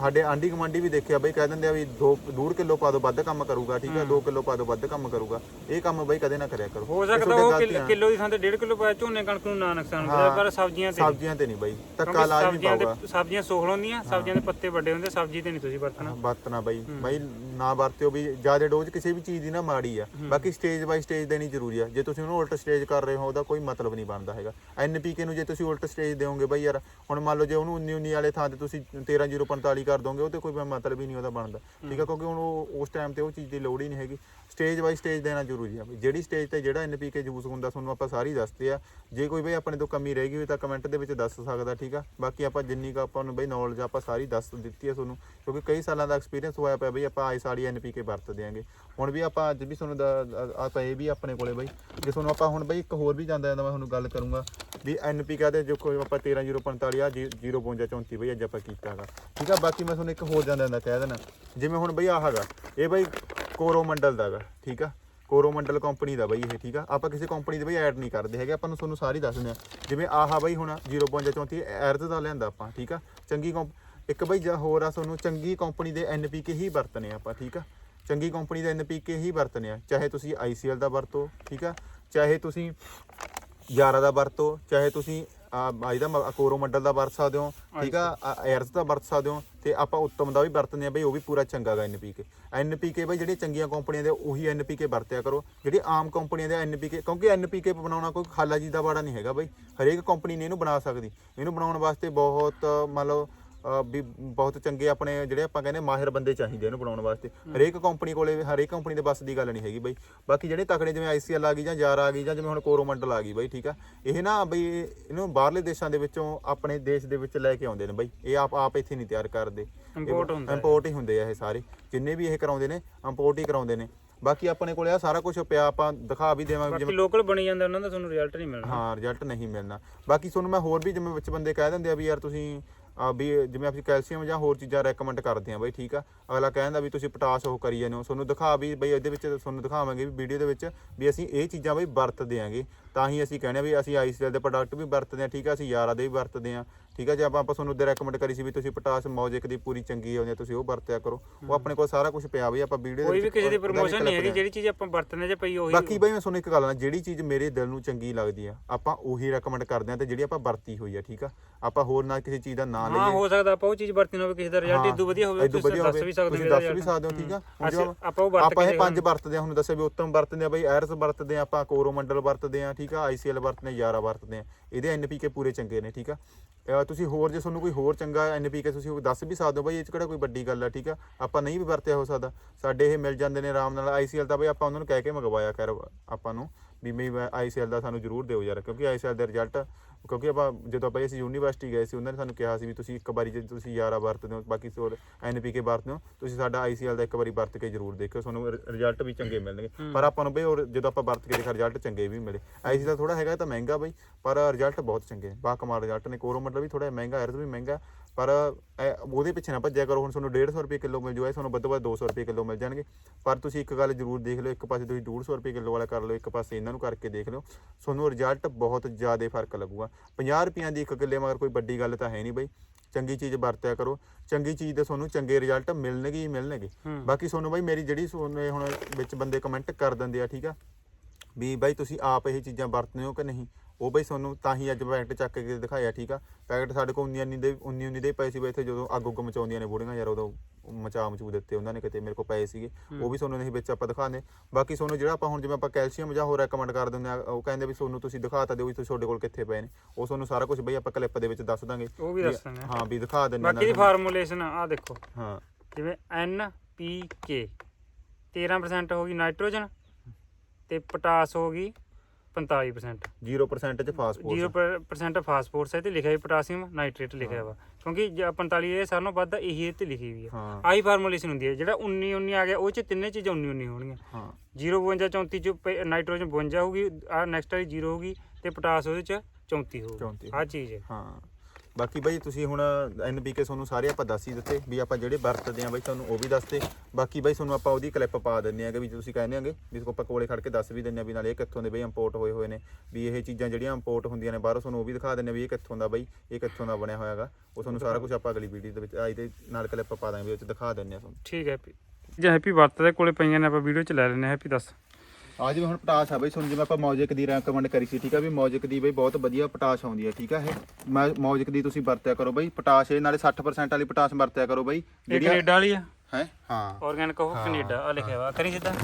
ਸਾਡੇ ਆਂਢੀ ਗੁਆਂਢੀ ਵੀ ਦੇਖਿਆ ਬਾਈ ਕਹਿ ਦਿੰਦੇ ਆ ਵੀ 2 ਡੂਢ ਕਿਲੋ ਪਾ ਦਿਓ ਵੱਧ ਕੰਮ ਕਰੂਗਾ ਠੀਕ ਆ? 2 ਕਿਲੋ ਪਾ ਦਿਓ ਵੱਧ ਕੰਮ ਕਰੂਗਾ। ਇਹ ਕੰਮ ਬਾਈ ਕਦੇ ਨਾ ਕਰਿਆ ਕਰੋ। ਹੋ ਸਕਦਾ ਉਹ। ਕਿਲੋ ਦੀ ਥਾਂ ਤੇ 1.5 ਕਿਲੋ ਪਾਇਆ ਝੋਨੇ ਕਣਕ ਨੂੰ ਨਾ ਨੁਕਸਾਨ ਹਾਂ। ਹੋਵੇ ਪਰ ਸਬਜ਼ੀਆਂ ਤੇ ਸਬਜ਼ੀਆਂ ਤੇ ਨਹੀਂ ਬਾਈ ਧੱਕਾ ਕਿਉਂਕਿ ਲਾਜ਼ਮੀ ਸਬਜ਼ੀਆਂ ਪਾਊਗਾ। ਤੇ ਸਬਜ਼ੀਆਂ ਸੋਹਲ ਹੁੰਦੀਆਂ ਸਬਜ਼ੀਆਂ ਦੇ ਪੱਤੇ ਵੱਡੇ ਹੁੰਦੇ ਸਬਜ਼ੀ ਤੇ ਨਹੀਂ ਤੁਸੀਂ ਵਰਤਣਾ। ਵਰਤਣਾ ਬਾਈ। ਬਾਈ ਨਾ ਵਰਤਿਓ ਵੀ ਜ਼ਿਆਦਾ ਡੋਜ਼ ਕਿਸੇ ਵੀ ਚੀਜ਼ ਦੀ ਨਾ ਮਾੜੀ ਆ। ਬਾਕੀ ਸਟੇਜ ਬਾਈ ਸਟੇਜ ਦੇਣੀ ਜ਼ਰੂਰੀ ਆ। ਜੇ ਤੁਸੀਂ ਉਹਨੂੰ ਉਲਟ ਸਟੇਜ ਕਰ ਰਹੇ ਹੋ ਉਹਦਾ ਕੋਈ ਮਤਲਬ ਨਹੀਂ ਬਣਦਾ ਹੈਗਾ। ਐਨਪੀਕੇ ਨੂੰ ਜੇ ਤੁਸੀਂ ਉਲਟ ਸਟੇਜ ਦਿਓਗੇ ਬਾਈ ਯਾਰ ਹੁਣ ਮੰਨ ਲਓ ਜੇ ਉਹਨੂੰ 19 19 ਵਾਲੇ ਥਾਂ ਤੇ ਤੁਸੀਂ 13045 ਕਰ ਦੋਗੇ ਉਹ ਤੇ ਕੋਈ ਮਤਲਬ ਹੀ ਨਹੀਂ ਉਹਦਾ ਬਣਦਾ। ਠੀਕ ਆ ਕਿਉਂਕਿ ਹੁਣ ਉਹ ਉਸ ਟਾਈਮ ਤੇ ਉਹ ਚੀਜ਼ ਦੀ ਲੋੜ ਹੀ ਨਹੀਂ ਹੈਗੀ। ਸਟੇਜ ਬਾਈ ਸਟੇਜ ਦੇਣਾ ਜ਼ਰੂਰੀ ਆ। ਬਈ ਜਿਹੜੀ ਸਟੇਜ ਤੇ ਜਿਹੜਾ ਐਨਪੀਕੇ ਯੂਜ਼ ਹੁੰਦਾ ਤੁਹਾਨੂੰ ਆਪਾਂ ਸਾਰੀ ਦੱਸਦੇ ਆ। ਜੇ ਕੋਈ ਬਈ ਆਪਣੇ ਤੋਂ ਕਮੀ ਰਹਿ ਗਈ ਤਾਂ ਕਮੈਂਟ ਦੇ ਵਿੱਚ ਦੱਸ ਸਕਦਾ ਠੀਕ ਆ। ਬਾਕੀ ਆਪਾਂ ਜਿੰਨੀ ਕੁ ਆਪਾਂ ਨੂੰ ਬਈ ਨੌਲੇਜ ਆਪਾਂ ਸਾਰੀ ਦੱਸ ਦਿੱਤੀ ਆ ਤੁਹਾਨੂੰ। ਕਿਉਂਕਿ ਕਈ ਸਾਲਾਂ ਦਾ ਐਕਸਪੀਰੀਅੰਸ ਹੋਇਆ ਪਿਆ ਬਈ ਆਪਾਂ ਆਈ ਸਾਲੀ ਐਨਪੀਕੇ ਵਰਤਦੇ ਆਂਗੇ ਹੁਣ ਵੀ ਆਪਾਂ ਅੱਜ ਵੀ ਤੁਹਾਨੂੰ ਆ ਤਾਂ ਇਹ ਵੀ ਆਪਣੇ ਕੋਲੇ ਬਈ ਜੇ ਤੁਹਾਨੂੰ ਆਪਾਂ ਹੁਣ ਬਈ ਇੱਕ ਹੋਰ ਵੀ ਜਾਂਦਾ ਜਾਂਦਾ ਮੈਂ ਤੁਹਾਨੂੰ ਗੱਲ ਕਰੂੰਗਾ ਵੀ ਐਨਪੀਕੇ ਦੇ ਜੋ ਕੋਈ ਆਪਾਂ 13045 ਆ 052 34 ਬਈ ਅੱਜ ਆਪਾਂ ਕੀਤਾਗਾ ਠੀਕ ਆ ਬਾਕੀ ਮੈਂ ਤੁਹਾਨੂੰ ਇੱਕ ਹੋਰ ਜਾਂਦਾ ਜਾਂਦਾ ਕਹਿ ਦੇਣਾ ਜਿਵੇਂ ਹੁਣ ਬਈ ਆਹ ਹੈਗਾ, ਇਹ ਬਈ ਕੋਰੋਮੰਡਲ ਦਾ ਹੈਗਾ, ਠੀਕ ਆ? ਕੋਰੋਮੰਡਲ ਕੰਪਨੀ ਦਾ ਬਈ ਇਹ, ਠੀਕ ਆ? ਆਪਾਂ ਕਿਸੇ ਕੰਪਨੀ ਦੇ ਬਈ ਐਡ ਨਹੀਂ ਕਰਦੇ ਹੈਗੇ, ਆਪਾਂ ਨੂੰ ਤੁਹਾਨੂੰ ਸਾਰੀ ਦੱਸ ਦਿੰਦੇ ਆ। ਜਿਵੇਂ ਆਹਾ ਬਈ ਹੁਣ 0.34 ਐਰਜ਼ ਦਾ ਲਿਆਂਦਾ ਆਪਾਂ, ਠੀਕ ਆ? ਚੰਗੀ ਕੰਪ ਇੱਕ ਬਈ ਜਾਂ ਹੋਰ ਆ ਤੁਹਾਨੂੰ, ਚੰਗੀ ਕੰਪਨੀ ਦੇ ਐਨਪੀਕੇ ਹੀ ਵਰਤਨੇ ਆ ਆਪਾਂ, ਠੀਕ ਆ? ਚੰਗੀ ਕੰਪਨੀ ਦੇ ਐਨਪੀਕੇ ਹੀ ਵਰਤਨੇ ਆ, ਚਾਹੇ ਤੁਸੀਂ ਆਈਸੀਐਲ ਦਾ ਵਰਤੋ, ਠੀਕ ਆ? ਚਾਹੇ ਤੁਸੀਂ 11 ਦਾ ਵਰਤੋ, ਚਾਹੇ ਤੁਸੀਂ ਆ ਇਹਦਾ ਕੋਰੋਮੰਡਲ ਦਾ ਵਰਤ ਸਕਦੇ ਹੋ ਠੀਕ ਆ? ਐਰਜ਼ ਦਾ ਵਰਤ ਸਕਦੇ ਹੋ ਤੇ ਆਪਾਂ ਉੱਤਮ ਦਾ ਵੀ ਵਰਤਦੇ ਆ ਬਈ ਉਹ ਵੀ ਪੂਰਾ ਚੰਗਾ ਗਾ ਐਨਪੀਕੇ ਐਨਪੀਕੇ ਬਈ ਜਿਹੜੀਆਂ ਚੰਗੀਆਂ ਕੰਪਨੀਆਂ ਦੇ ਉਹੀ ਐਨਪੀਕੇ ਵਰਤਿਆ ਕਰੋ। ਜਿਹੜੀ ਆਮ ਕੰਪਨੀਆਂ ਦੇ ਐਨਪੀਕੇ ਕਿਉਂਕਿ ਐਨਪੀਕੇ ਬਣਾਉਣਾ ਕੋਈ ਖਾਲਾ ਜੀ ਦਾ ਬਾੜਾ ਨਹੀਂ ਹੈਗਾ ਬਈ। ਹਰੇਕ ਕੰਪਨੀ ਨੇ ਇਹਨੂੰ ਬਣਾ ਸਕਦੀ। ਇਹਨੂੰ ਬਣਾਉਣ ਵਾਸਤੇ ਬਹੁਤ ਅਹ ਵੀ ਬਹੁਤ ਚੰਗੇ ਆਪਣੇ ਜਿਹੜੇ ਆਪਾਂ ਕਹਿੰਦੇ ਮਾਹਿਰ ਬੰਦੇ ਚਾਹੀਦੇ ਇਹਨੂੰ ਬਣਾਉਣ ਵਾਸਤੇ। ਹਰੇਕ ਕੰਪਨੀ ਕੋਲੇ ਹਰੇਕ ਕੰਪਨੀ ਦੇ ਬਸ ਦੀ ਗੱਲ ਨਹੀਂ ਹੈਗੀ ਬਈ। ਬਾਕੀ ਜਿਹੜੇ ਤਕੜੇ ਜਿਵੇਂ ਆਈਸੀਐਲ ਆ ਗਈ ਜਾਂ ਜਾਰ ਆ ਗਈ ਜਾਂ ਜਿਵੇਂ ਹੁਣ ਕੋਰੋਮੰਡਲ ਆ ਗਈ ਬਈ ਠੀਕ ਆ। ਇਹ ਨਾ ਬਈ ਇਹਨੂੰ ਬਾਹਰਲੇ ਦੇਸ਼ਾਂ ਦੇ ਵਿੱਚੋਂ ਆਪਣੇ ਦੇਸ਼ ਦੇ ਵਿੱਚ ਲੈ ਕੇ ਆਉਂਦੇ ਨੇ ਬਈ। ਇਹ ਆਪ ਆਪ ਇੱਥੇ ਨਹੀਂ ਤਿਆਰ ਕਰਦੇ। Import ਹੁੰਦਾ। ਇੰਪੋਰਟ ਹੀ ਹੁੰਦੇ ਆ ਇਹ ਸਾਰੇ। ਜਿੰਨੇ ਵੀ ਇਹ ਕਰਾਉਂਦੇ ਨੇ ਇੰਪੋਰਟ ਹੀ ਕਰਾਉਂਦੇ ਨੇ। ਬਾਕੀ ਆਪਣੇ ਕੋਲੇ ਆ ਸਾਰਾ ਕੁਝ ਪਿਆ ਆਪਾਂ ਦਿਖਾ ਵੀ ਦੇਵਾਂਗੇ ਬਾਕੀ ਜਿਵੇਂ ਲੋਕਲ ਬਣੀ ਜਾਂਦੇ ਉਹਨਾਂ ਦਾ ਤੁਹਾਨੂੰ ਰਿਜ਼ਲਟ ਨਹੀਂ ਮਿਲਣਾ। ਹਾਂ ਰਿਜ਼ਲਟ ਨਹੀਂ ਮਿਲਣਾ। ਬਾਕੀ ਤੁਹਾਨੂੰ ਮੈਂ ਹੋਰ ਵੀ ਜਿਵੇਂ ਵਿੱਚ ਬੰਦੇ ਕਹਿ ਦਿੰਦੇ ਆ ਵੀ ਯਾਰ ਤੁਸੀਂ ਵੀ ਜਿਵੇਂ ਅਸੀਂ ਕੈਲਸ਼ੀਅਮ ਜਾਂ ਹੋਰ ਚੀਜ਼ਾਂ ਰეკਮੈਂਡ ਕਰਦੇ ਆ ਬਈ, ਠੀਕ ਆ? ਅਗਲਾ ਕਹਿੰਦਾ ਵੀ ਤੁਸੀਂ ਪੋਟਾਸ਼ ਉਹ ਕਰੀ ਜਾਂਦੇ ਹੋ। ਤੁਹਾਨੂੰ ਦਿਖਾ ਵੀ ਬਈ ਇਹਦੇ ਵਿੱਚ ਤੁਹਾਨੂੰ ਦਿਖਾਵਾਂਗੇ ਵੀ ਵੀਡੀਓ ਦੇ ਵਿੱਚ ਵੀ ਅਸੀਂ ਇਹ ਚੀਜ਼ਾਂ ਬਈ ਵਰਤਦੇ ਆਂਗੇ। ਤਾਂ ਹੀ ਅਸੀਂ ਕਹਿੰਦੇ ਆ ਵੀ ਅਸੀਂ ਆਈਸੀਐਲ ਦੇ ਪ੍ਰੋਡਕਟ ਵੀ ਵਰਤਦੇ ਆ, ਠੀਕ ਆ? ਅਸੀਂ ਯਾਰਾ ਦੇ ਵੀ ਵਰਤਦੇ ਆ। ਠੀਕ ਆ ਜੇ ਆਪਾਂ ਆਪਾਂ ਤੁਹਾਨੂੰ ਦੇ ਰეკਮੈਂਡ ਕਰੀ ਸੀ ਵੀ ਤੁਸੀਂ ਪਟਾਸ ਮੌਜਿਕ ਦੀ ਪੂਰੀ ਚੰਗੀ ਆਉਂਦੀ ਹੈ ਤੁਸੀਂ ਉਹ ਵਰਤਿਆ ਕਰੋ। ਉਹ ਆਪਣੇ ਕੋਲ ਸਾਰਾ ਕੁਝ ਪਿਆ ਬਈ ਆਪਾਂ ਵੀਡੀਓ ਕੋਈ ਵੀ ਕਿਸੇ ਦੀ ਪ੍ਰੋਮੋਸ਼ਨ ਨਹੀਂ ਹੈਗੀ ਜਿਹੜੀ ਚੀਜ਼ ਆਪਾਂ ਵਰਤਨੇ ਚ ਪਈ ਉਹੀ ਬਾਕੀ ਬਈ ਮੈਂ ਤੁਹਾਨੂੰ ਇੱਕ ਗੱਲ ਨਾ ਜਿਹੜੀ ਚੀਜ਼ ਮੇਰੇ ਦਿਲ ਨੂੰ ਚੰਗੀ ਲੱਗਦੀ ਆ ਆਪਾਂ ਉਹੀ ਰეკਮੈਂਡ ਕਰਦੇ ਆ ਤੇ ਜਿਹੜੀ ਆਪਾਂ ਵਰਤੀ ਹੋਈ ਆ ਠੀਕ ਆ? ਆਪਾਂ ਹੋਰ ਨਾ ਕਿਸੇ ਚੀਜ਼ ਦਾ ਨਾਂ ਲਈਏ। ਹਾਂ ਹੋ ਸਕਦਾ ਆਪਾਂ ਉਹ ਚੀਜ਼ ਵਰਤੀ ਹੋਵੇ ਕਿਸੇ ਦਾ ਰਿਜ਼ਲਟ ਇਦੋਂ ਵਧੀਆ ਹੋਵੇ ਤੁਸੀਂ ਦੱਸ ਵੀ ਸਕਦੇ ਹੋ ਤੁਸੀਂ ਦੱਸ ਵੀ ਸਕਦੇ ਹੋ ਠੀਕ ਆ? ਆਪਾਂ ਉਹ ਵਰਤ ਆਪਾਂ ਇਹ ਪੰਜ ਵਰਤਦੇ ਆ ਹੁਣ ਦੱਸਿਆ ਵੀ ਉੱਤਮ ਵਰਤਦੇ ਆ ਬਈ ਐਰਸ ਵਰਤਦੇ ਆ ਆਪਾਂ ਕੋਰੋ ਮੰਡਲ ਵਰਤਦੇ ਆ ਠੀਕ ਆ? ਆਈਸੀਐਲ ਵਰਤਦੇ ਆ ਯਾਰਾ ਵਰਤਦੇ ਆ ਇਹਦੇ ਐਨਪੀਕੇ ਪੂਰੇ ਚੰਗੇ ਨੇ ਠੀਕ ਆ? ਤੁਸੀਂ ਹੋਰ ਜੇ ਤੁਹਾਨੂੰ ਕੋਈ ਹੋਰ ਚੰਗਾ ਐਨਪੀਕੇ ਤੁਸੀਂ ਉਹ ਦੱਸ ਵੀ ਸਕਦੇ ਹੋ ਬਈ ਇਹ ਚ ਕਿਹੜਾ ਕੋਈ ਵੱਡੀ ਗੱਲ ਆ, ਠੀਕ ਆ? ਆਪਾਂ ਨਹੀਂ ਵੀ ਵਰਤਿਆ ਹੋ ਸਕਦਾ। ਸਾਡੇ ਇਹ ਮਿਲ ਜਾਂਦੇ ਨੇ ਆਰਾਮ ਨਾਲ ਆਈਸੀਐਲ ਦਾ ਬਈ ਆਪਾਂ ਉਹਨਾਂ ਨੂੰ ਕਹਿ ਕੇ ਮੰਗਵਾਇਆ ਕਰ ਆਪਾਂ ਨੂੰ। ਵੀ ਮੈਂ ਆਈਸੀਐਲ ਦਾ ਸਾਨੂੰ ਜ਼ਰੂਰ ਦਿਓ ਯਾਰ ਕਿਉਂਕਿ ਆਈਸੀਐਲ ਦੇ ਰਿਜ਼ਲਟ ਕਿਉਂਕਿ ਆਪਾਂ ਜਦੋਂ ਆਪਾਂ ਅਸੀਂ ਯੂਨੀਵਰਸਿਟੀ ਗਏ ਸੀ ਉਹਨਾਂ ਨੇ ਸਾਨੂੰ ਕਿਹਾ ਸੀ ਵੀ ਤੁਸੀਂ ਇੱਕ ਵਾਰੀ ਜੇ ਤੁਸੀਂ ਯਾਰਾ ਵਰਤਦੇ ਹੋ ਬਾਕੀ ਹੋਰ ਐਨਪੀਕੇ ਵਰਤਦੇ ਹੋ ਤੁਸੀਂ ਸਾਡਾ ਆਈਸੀਐਲ ਦਾ ਇੱਕ ਵਾਰੀ ਵਰਤ ਕੇ ਜ਼ਰੂਰ ਦੇਖਿਓ ਤੁਹਾਨੂੰ ਰਿਜ਼ਲਟ ਵੀ ਚੰਗੇ ਮਿਲਣਗੇ। ਪਰ ਆਪਾਂ ਨੂੰ ਬਈ ਹੋਰ ਜਦੋਂ ਆਪਾਂ ਵਰਤ ਕੇ ਦੇਖਿਆ ਰਿਜ਼ਲਟ ਚੰਗੇ ਵੀ ਮਿਲੇ। ਆਈਸੀਐਲ ਥੋੜਾ ਹੈਗਾ ਤਾਂ ਮਹਿੰਗਾ ਬਈ ਪਰ ਰਿਜ਼ਲਟ ਬਹੁਤ ਚੰਗੇ। ਬਾ ਕਮਾਲ ਰਿਜ਼ਲਟ ਨੇ ਕੋਰੋ ਮਤਲਬ ਵੀ ਥੋੜਾ ਮਹਿੰਗਾ ਐਰਜ਼ ਵੀ ਮਹਿੰਗਾ ਪਰ ਇਹ ਉਹਦੇ ਪਿੱਛੇ ਨਾ ਭੱਜਿਆ ਕਰੋ ਹੁਣ ਤੁਹਾਨੂੰ 150 ਰੁਪਏ ਕਿਲੋ ਮਿਲ ਜੂਗਾ ਤੁਹਾਨੂੰ ਵੱਧ ਤੋਂ ਵੱਧ 200 ਰੁਪਏ ਕਿਲੋ ਮਿਲ ਜਾਣਗੇ। ਪਰ ਤੁਸੀਂ ਇੱਕ ਗੱਲ ਜ਼ਰੂਰ ਦੇਖ ਲਓ ਇੱਕ ਪਾਸੇ ਤੁਸੀਂ 150 ਰੁਪਏ ਕਿਲੋ ਵਾਲਾ ਕਰ ਲਓ ਇੱਕ ਪਾਸੇ ਇਹਨਾਂ ਨੂੰ ਕਰਕੇ ਦੇਖ ਲਓ। ਤੁਹਾਨੂੰ ਰਿਜ਼ਲਟ ਬਹੁਤ ਜ਼ਿਆਦਾ ਫ਼ਰਕ ਲੱਗੂਗਾ। 50 ਰੁਪਈਆਂ ਦੀ ਇੱਕ ਕਿੱਲੇ ਮਗਰ ਕੋਈ ਵੱਡੀ ਗੱਲ ਤਾਂ ਹੈ ਨਹੀਂ ਬਈ। ਚੰਗੀ ਚੀਜ਼ ਵਰਤਿਆ ਕਰੋ। ਚੰਗੀ ਚੀਜ਼ ਦੇ ਤੁਹਾਨੂੰ ਚੰਗੇ ਰਿਜ਼ਲਟ ਮਿਲਣਗੇ ਹੀ ਮਿਲਣਗੇ। ਹੂੰ। ਬਾਕੀ ਤੁਹਾਨੂੰ ਬਈ ਮੇਰੀ ਜਿਹੜੀ ਸੁਣੇ ਹੁਣ ਵਿੱਚ ਬੰਦੇ ਕਮੈਂਟ ਕਰ ਦਿੰਦੇ ਆ ਠੀਕ ਆ? ਵੀ ਬਾਈ ਤੁਸੀਂ ਆਪ ਇਹ ਚੀਜ਼ਾਂ ਵਰਤਦੇ ਹੋ ਕਿ ਨਹੀਂ? ਉਹ ਬਈ ਤੁਹਾਨੂੰ ਤਾਂ ਹੀ ਅੱਜ ਪੈਕਟ ਚੱਕ ਕੇ ਦਿਖਾਇਆ ਠੀਕ ਆ? ਪੈਕਟ ਸਾਡੇ ਕੋਲ 19 19 ਦੇ 19 19 ਦੇ ਪਏ ਸੀ ਬਈ ਇੱਥੇ ਜਦੋਂ ਅੱਗ ਉੱਗ ਮਚਾਉਂਦੀਆਂ ਨੇ ਬੁੜੀਆਂ ਯਾਰ ਉਦੋਂ ਮਚਾ ਮਚੂ ਦਿੱਤੇ ਉਹਨਾਂ ਨੇ ਕਿਤੇ ਮੇਰੇ ਕੋਲ ਪਏ ਸੀਗੇ। ਉਹ ਵੀ ਤੁਹਾਨੂੰ ਨਹੀਂ ਵਿੱਚ ਆਪਾਂ ਦਿਖਾਉਂਦੇ। ਬਾਕੀ ਤੁਹਾਨੂੰ ਜਿਹੜਾ ਆਪਾਂ ਹੁਣ ਜਿਵੇਂ ਆਪਾਂ ਕੈਲਸ਼ੀਅਮ ਜਾਂ ਹੋਰ ਰეკਮੈਂਡ ਕਰ ਦਿੰਦੇ ਆ ਉਹ ਕਹਿੰਦੇ ਵੀ ਤੁਹਾਨੂੰ ਤੁਸੀਂ ਦਿਖਾਤਾ ਦਿਓ ਵੀ ਤੁਹਾਡੇ ਕੋਲ ਕਿੱਥੇ ਪਏ ਨੇ। ਉਹ ਤੁਹਾਨੂੰ ਸਾਰਾ ਕੁਝ ਬਈ ਆਪਾਂ ਕਲਿੱਪ ਦੇ ਵਿੱਚ ਦੱਸ ਦਾਂਗੇ। ਉਹ ਵੀ ਦੱਸ ਦਿੰਦੇ। ਹਾਂ ਵੀ ਦਿਖਾ ਦਿੰਦੇ ਬਾਕੀ ਦੀ ਫਾਰਮੂਲੇਸ਼ਨ ਆ ਦੇਖੋ। ਹਾਂ। ਜਿਵੇਂ N P K 13% ਹੋ ਗਈ ਨਾਈਟ੍ਰੋਜਨ ਤੇ ਪੋਟਾਸ ਹੋ ਗਈ 45% 0% ਚ ਫਾਸਫੋਰਸ 0% ਫਾਸਫੋਰਸ ਹੈ ਤੇ ਲਿਖਿਆ ਵੀ ਪੋਟਾਸੀਅਮ ਨਾਈਟ੍ਰੇਟ ਲਿਖਿਆ ਵਾ। ਕਿਉਂਕਿ ਜੇ 45 ਇਹ ਸਾਰਿਆਂ ਨਾਲੋਂ ਵੱਧ ਆ, ਇਹੀ ਇਹ ਤੇ ਲਿਖੀ ਵੀ ਆ ਹਾਂ। ਆਹੀ ਫਾਰਮੂਲੇਸ਼ਨ ਹੁੰਦੀ ਹੈ। ਜਿਹੜਾ 19 19 ਆ ਗਿਆ ਉਹ ਚ ਤਿੰਨੇ ਚੀਜ਼ਾਂ 19 19 ਹੋਣਗੀਆਂ। ਹਾਂ। 052 34 ਚ ਪ- ਨਾਈਟ੍ਰੋਜਨ 52 ਹੋਊਗੀ ਆ ਨੈਕਸਟ ਵਾਲੀ 0 ਹੋਊਗੀ ਤੇ ਪੋਟਾਸ ਉਹਦੇ ਚ 34 ਹੋਊਗੀ। 34 ਆ ਚੀਜ਼ ਹੈ। ਹਾਂ। ਬਾਕੀ ਬਾਈ ਤੁਸੀਂ ਹੁਣ ਐਨਪੀਕੇ ਤੁਹਾਨੂੰ ਸਾਰੇ ਆਪਾਂ ਦੱਸ ਹੀ ਦਿੱਤੇ ਵੀ ਆਪਾਂ ਜਿਹੜੇ ਵਰਤਦੇ ਆ ਬਾਈ ਤੁਹਾਨੂੰ ਉਹ ਵੀ ਦੱਸਤੇ। ਬਾਕੀ ਬਾਈ ਤੁਹਾਨੂੰ ਆਪਾਂ ਉਹਦੀ ਕਲਿੱਪ ਪਾ ਦਿੰਨੇ ਆਗੇ ਵੀ ਤੁਸੀਂ ਕਹਿੰਦੇ ਆਗੇ ਵੀ ਆਪਾਂ ਕੋਲੇ ਖੜ ਕੇ ਦੱਸ ਵੀ ਦਿੰਨੇ ਆ ਵੀ ਨਾਲ ਇਹ ਕਿੱਥੋਂ ਦੇ ਬਈ ਇੰਪੋਰਟ ਹੋਏ ਹੋਏ ਨੇ, ਵੀ ਇਹ ਚੀਜ਼ਾਂ ਜਿਹੜੀਆਂ ਇੰਪੋਰਟ ਹੁੰਦੀਆਂ ਨੇ ਬਾਹਰੋਂ ਤੁਹਾਨੂੰ ਉਹ ਵੀ ਦਿਖਾ ਦਿੰਨੇ ਵੀ ਇਹ ਕਿੱਥੋਂ ਦਾ ਬਾਈ, ਇਹ ਕਿੱਥੋਂ ਦਾ ਬਣਿਆ ਹੋਇਆਗਾ ਉਹ ਤੁਹਾਨੂੰ ਸਾਰਾ ਕੁਝ ਆਪਾਂ ਅਗਲੀ ਵੀਡੀਓ ਦੇ ਵਿੱਚ ਆਈ ਦੇ ਨਾਲ ਕਲਿੱਪ ਪਾ ਦਾਂਗੇ ਵੀ ਉਹ ਚ ਦਿਖਾ ਦਿੰਨੇ ਆ ਤੁਹਾਨੂੰ। ਠੀਕ ਹੈ ਜੇ ਹੈਪੀ ਵਰਤ ਦੇ ਕੋਲੇ ਪਈਆਂ ਨੇ ਆਪਾਂ ਵੀਡੀਓ ਚ ਲੈ ਲੈਣੇ ਹੈਪੀ ਦੱਸ। ਆ ਜਿਵੇਂ ਹੁਣ ਪਟਾਸ਼ ਆ ਬਈ ਤੁਹਾਨੂੰ ਜਿਵੇਂ ਆਪਾਂ ਮੌਜਿਕ ਦੀ ਰეკਮੈਂਡ ਕਰੀ ਸੀ ਠੀਕ ਆ ਵੀ ਮੌਜਿਕ ਦੀ ਬਈ ਬਹੁਤ ਵਧੀਆ ਪਟਾਸ਼ ਆਉਂਦੀ ਆ ਠੀਕ ਆ ਇਹ? ਮੈਂ ਮੌਜਿਕ ਦੀ ਤੁਸੀਂ ਵਰਤਿਆ ਕਰੋ ਬਈ ਪਟਾਸ਼ ਇਹ ਨਾਲੇ 60% ਵਾਲੀ ਪਟਾਸ਼ ਵਰਤਿਆ ਕਰੋ ਬਈ ਇਹ ਕੈਨੇਡਾ ਵਾਲੀ ਆ? ਹੈ? ਹਾਂ। ਆਰਗੈਨਿਕ ਉਹ ਕੈਨੇਡਾ ਆ ਲਿਖਿਆ ਵਾ ਕਰੀ ਸਿੱਧਾ।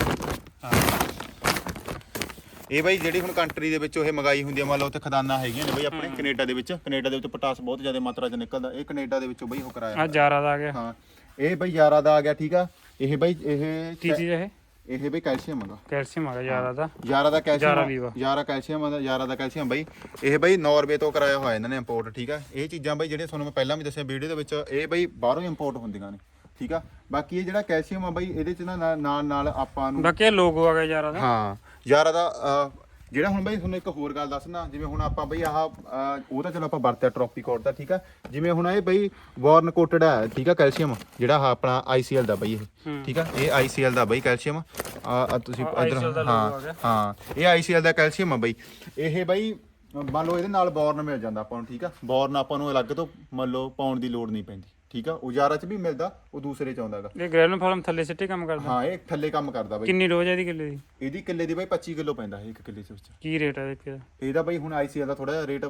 ਇਹ ਬਈ ਜਿਹੜੀ ਹੁਣ ਕੰਟਰੀ ਦੇ ਵਿੱਚ ਉਹ ਮੰਗਾਈ ਹੁੰਦੀ ਆ ਮੰਨ ਲਓ ਉੱਥੇ ਖਦਾਨਾ ਹੈਗੀਆਂ ਨੇ ਬਈ ਆਪਣੇ ਕੈਨੇਡਾ ਦੇ ਵਿੱਚ ਕੈਨੇਡਾ ਦੇ ਵਿੱਚ ਪਟਾਸ਼ ਬਹੁਤ ਜ਼ਿਆਦਾ ਮਾਤਰਾ 'ਚ ਨਿਕਲਦਾ ਇਹ ਕੈਨੇਡਾ ਦੇ ਵਿੱਚੋਂ ਬਈ ਉਹ ਕਰਾਇਆ ਆ ਜਾਰਾ ਦਾ ਆ ਗਿਆ। ਹਾਂ। ਇਹ ਬਈ ਯਾਰਾ ਦਾ ਆ ਗਿਆ ਠੀਕ ਆ? ਇਹ ਬਈ ਇਹ ਕੀ ਚੀਜ਼ ਹੈ ਇਹ? ਇਹ ਬਈ ਕੈਲਸ਼ੀਅਮ ਹੈਗਾ। ਕੈਲਸ਼ੀਅਮ ਆ ਜਾਰਾ ਦਾ। ਯਾਰਾ ਦਾ ਯਾਰਾ ਵੀ ਵਾ। ਕੈਲਸ਼ੀਅਮ ਯਾਰਾ ਕੈਲਸ਼ੀਅਮ ਦਾ ਯਾਰਾ ਦਾ ਕੈਲਸ਼ੀਅਮ ਬਈ। ਇਹ ਬਈ ਨਾਰਵੇ ਤੋਂ ਕਰਾਇਆ ਹੋਇਆ ਇਹਨਾਂ ਨੇ ਇੰਪੋਰਟ ਠੀਕ ਆ? ਇਹ ਚੀਜ਼ਾਂ ਬਈ ਜਿਹੜੇ ਤੁਹਾਨੂੰ ਮੈਂ ਪਹਿਲਾਂ ਵੀ ਦੱਸਿਆ ਵੀਡੀਓ ਦੇ ਵਿੱਚ ਇਹ ਬਈ ਬਾਹਰੋਂ ਇੰਪੋਰਟ ਹੁੰਦੀਆਂ ਨੇ ਠੀਕ ਆ? ਬਾਕੀ ਇਹ ਜਿਹੜਾ ਕੈਲਸ਼ੀਅਮ ਆ ਬਈ ਇਹਦੇ ਚ ਨਾ ਨਾ- ਨਾਲ ਨਾਲ ਆਪਾਂ ਨੂੰ ਬਾਕੀ ਇਹ ਲੋਗੋ ਆ ਗਿਆ ਜਾਰਾ ਦਾ। ਹਾਂ ਯਾਰਾ ਦਾ ਅਹ, ਜਿਹੜਾ ਹੁਣ ਬਈ ਤੁਹਾਨੂੰ ਇੱਕ ਹੋਰ ਗੱਲ ਦੱਸਣਾ ਜਿਵੇਂ ਹੁਣ ਆਪਾਂ ਬਈ ਆਹ ਅਹ, ਉਹ ਤਾਂ ਚਲੋ ਆਪਾਂ ਵਰਤਿਆ ਟ੍ਰੋਪੀਕੋਟ ਦਾ ਠੀਕ ਆ? ਜਿਵੇਂ ਹੁਣ ਇਹ ਬਈ ਵਾਰਨ ਕੋਟਡ ਹੈ ਠੀਕ ਆ ਕੈਲਸ਼ੀਅਮ ਜਿਹੜਾ ਆਹ ਆਪਣਾ ਆਈਸੀਐਲ ਦਾ ਬਈ ਇਹ ਹੂੰ। ਠੀਕ ਆ? ਇਹ ਆਈਸੀਐਲ ਦਾ ਬਈ ਕੈਲਸ਼ੀਅਮ ਆ ਤੁਸੀਂ ਆਹ ਇੱਧਰ ICL ਦਾ logo ਹਾਂ ਆ ਗਿਆ। ਹਾਂ ਇਹ ਆਈਸੀਐਲ ਦਾ ਕੈਲਸ਼ੀਅਮ ਆ ਬਈ। ਇਹ ਬਈ ਮੰਨ ਲਓ ਇਹਦੇ ਨਾਲ ਬੋਰਨ ਮਿਲ ਜਾਂਦਾ ਆਪਾਂ ਨੂੰ ਠੀਕ ਆ? ਬੋਰਨ ਆਪਾਂ ਨੂੰ ਅਲੱਗ ਤੋਂ ਮੰਨ ਲਓ ਪਾਉਣ ਦੀ ਲੋੜ ਨਹੀਂ ਪੈਂਦੀ। ਠੀਕ ਆ ਉਜਾਰਾ ਚ ਵੀ ਮਿਲਦਾ ਉਹ ਦੂਸਰੇ ਚ ਆਉਂਦਾਗਾ। ਇਹ ਗ੍ਰੈਨੂਲ ਫਾਰਮ ਥੱਲੇ ਸਿੱਟੇ ਕੰਮ ਕਰਦਾ? ਹਾਂ ਇਹ ਥੱਲੇ ਕੰਮ ਕਰਦਾ ਬਾਈ। ਕਿੰਨੀ ਰੋਜ਼ ਹੈ ਇਹਦੀ ਕਿੱਲੇ ਦੀ? ਇਹਦੀ ਕਿੱਲੇ ਦੀ ਬਾਈ 25 ਕਿਲੋ ਪੈਂਦਾ ਹੈ ਇੱਕ ਕਿੱਲੇ ਚ ਵਿੱਚ। ਕੀ ਰੇਟ ਹੈ ਇਹਦਾ ਇਹਦਾ ਬਾਈ ਹੁਣ ਆਈਸੀਐਲ ਦਾ ਥੋੜਾ ਜਿਹਾ ਰੇਟ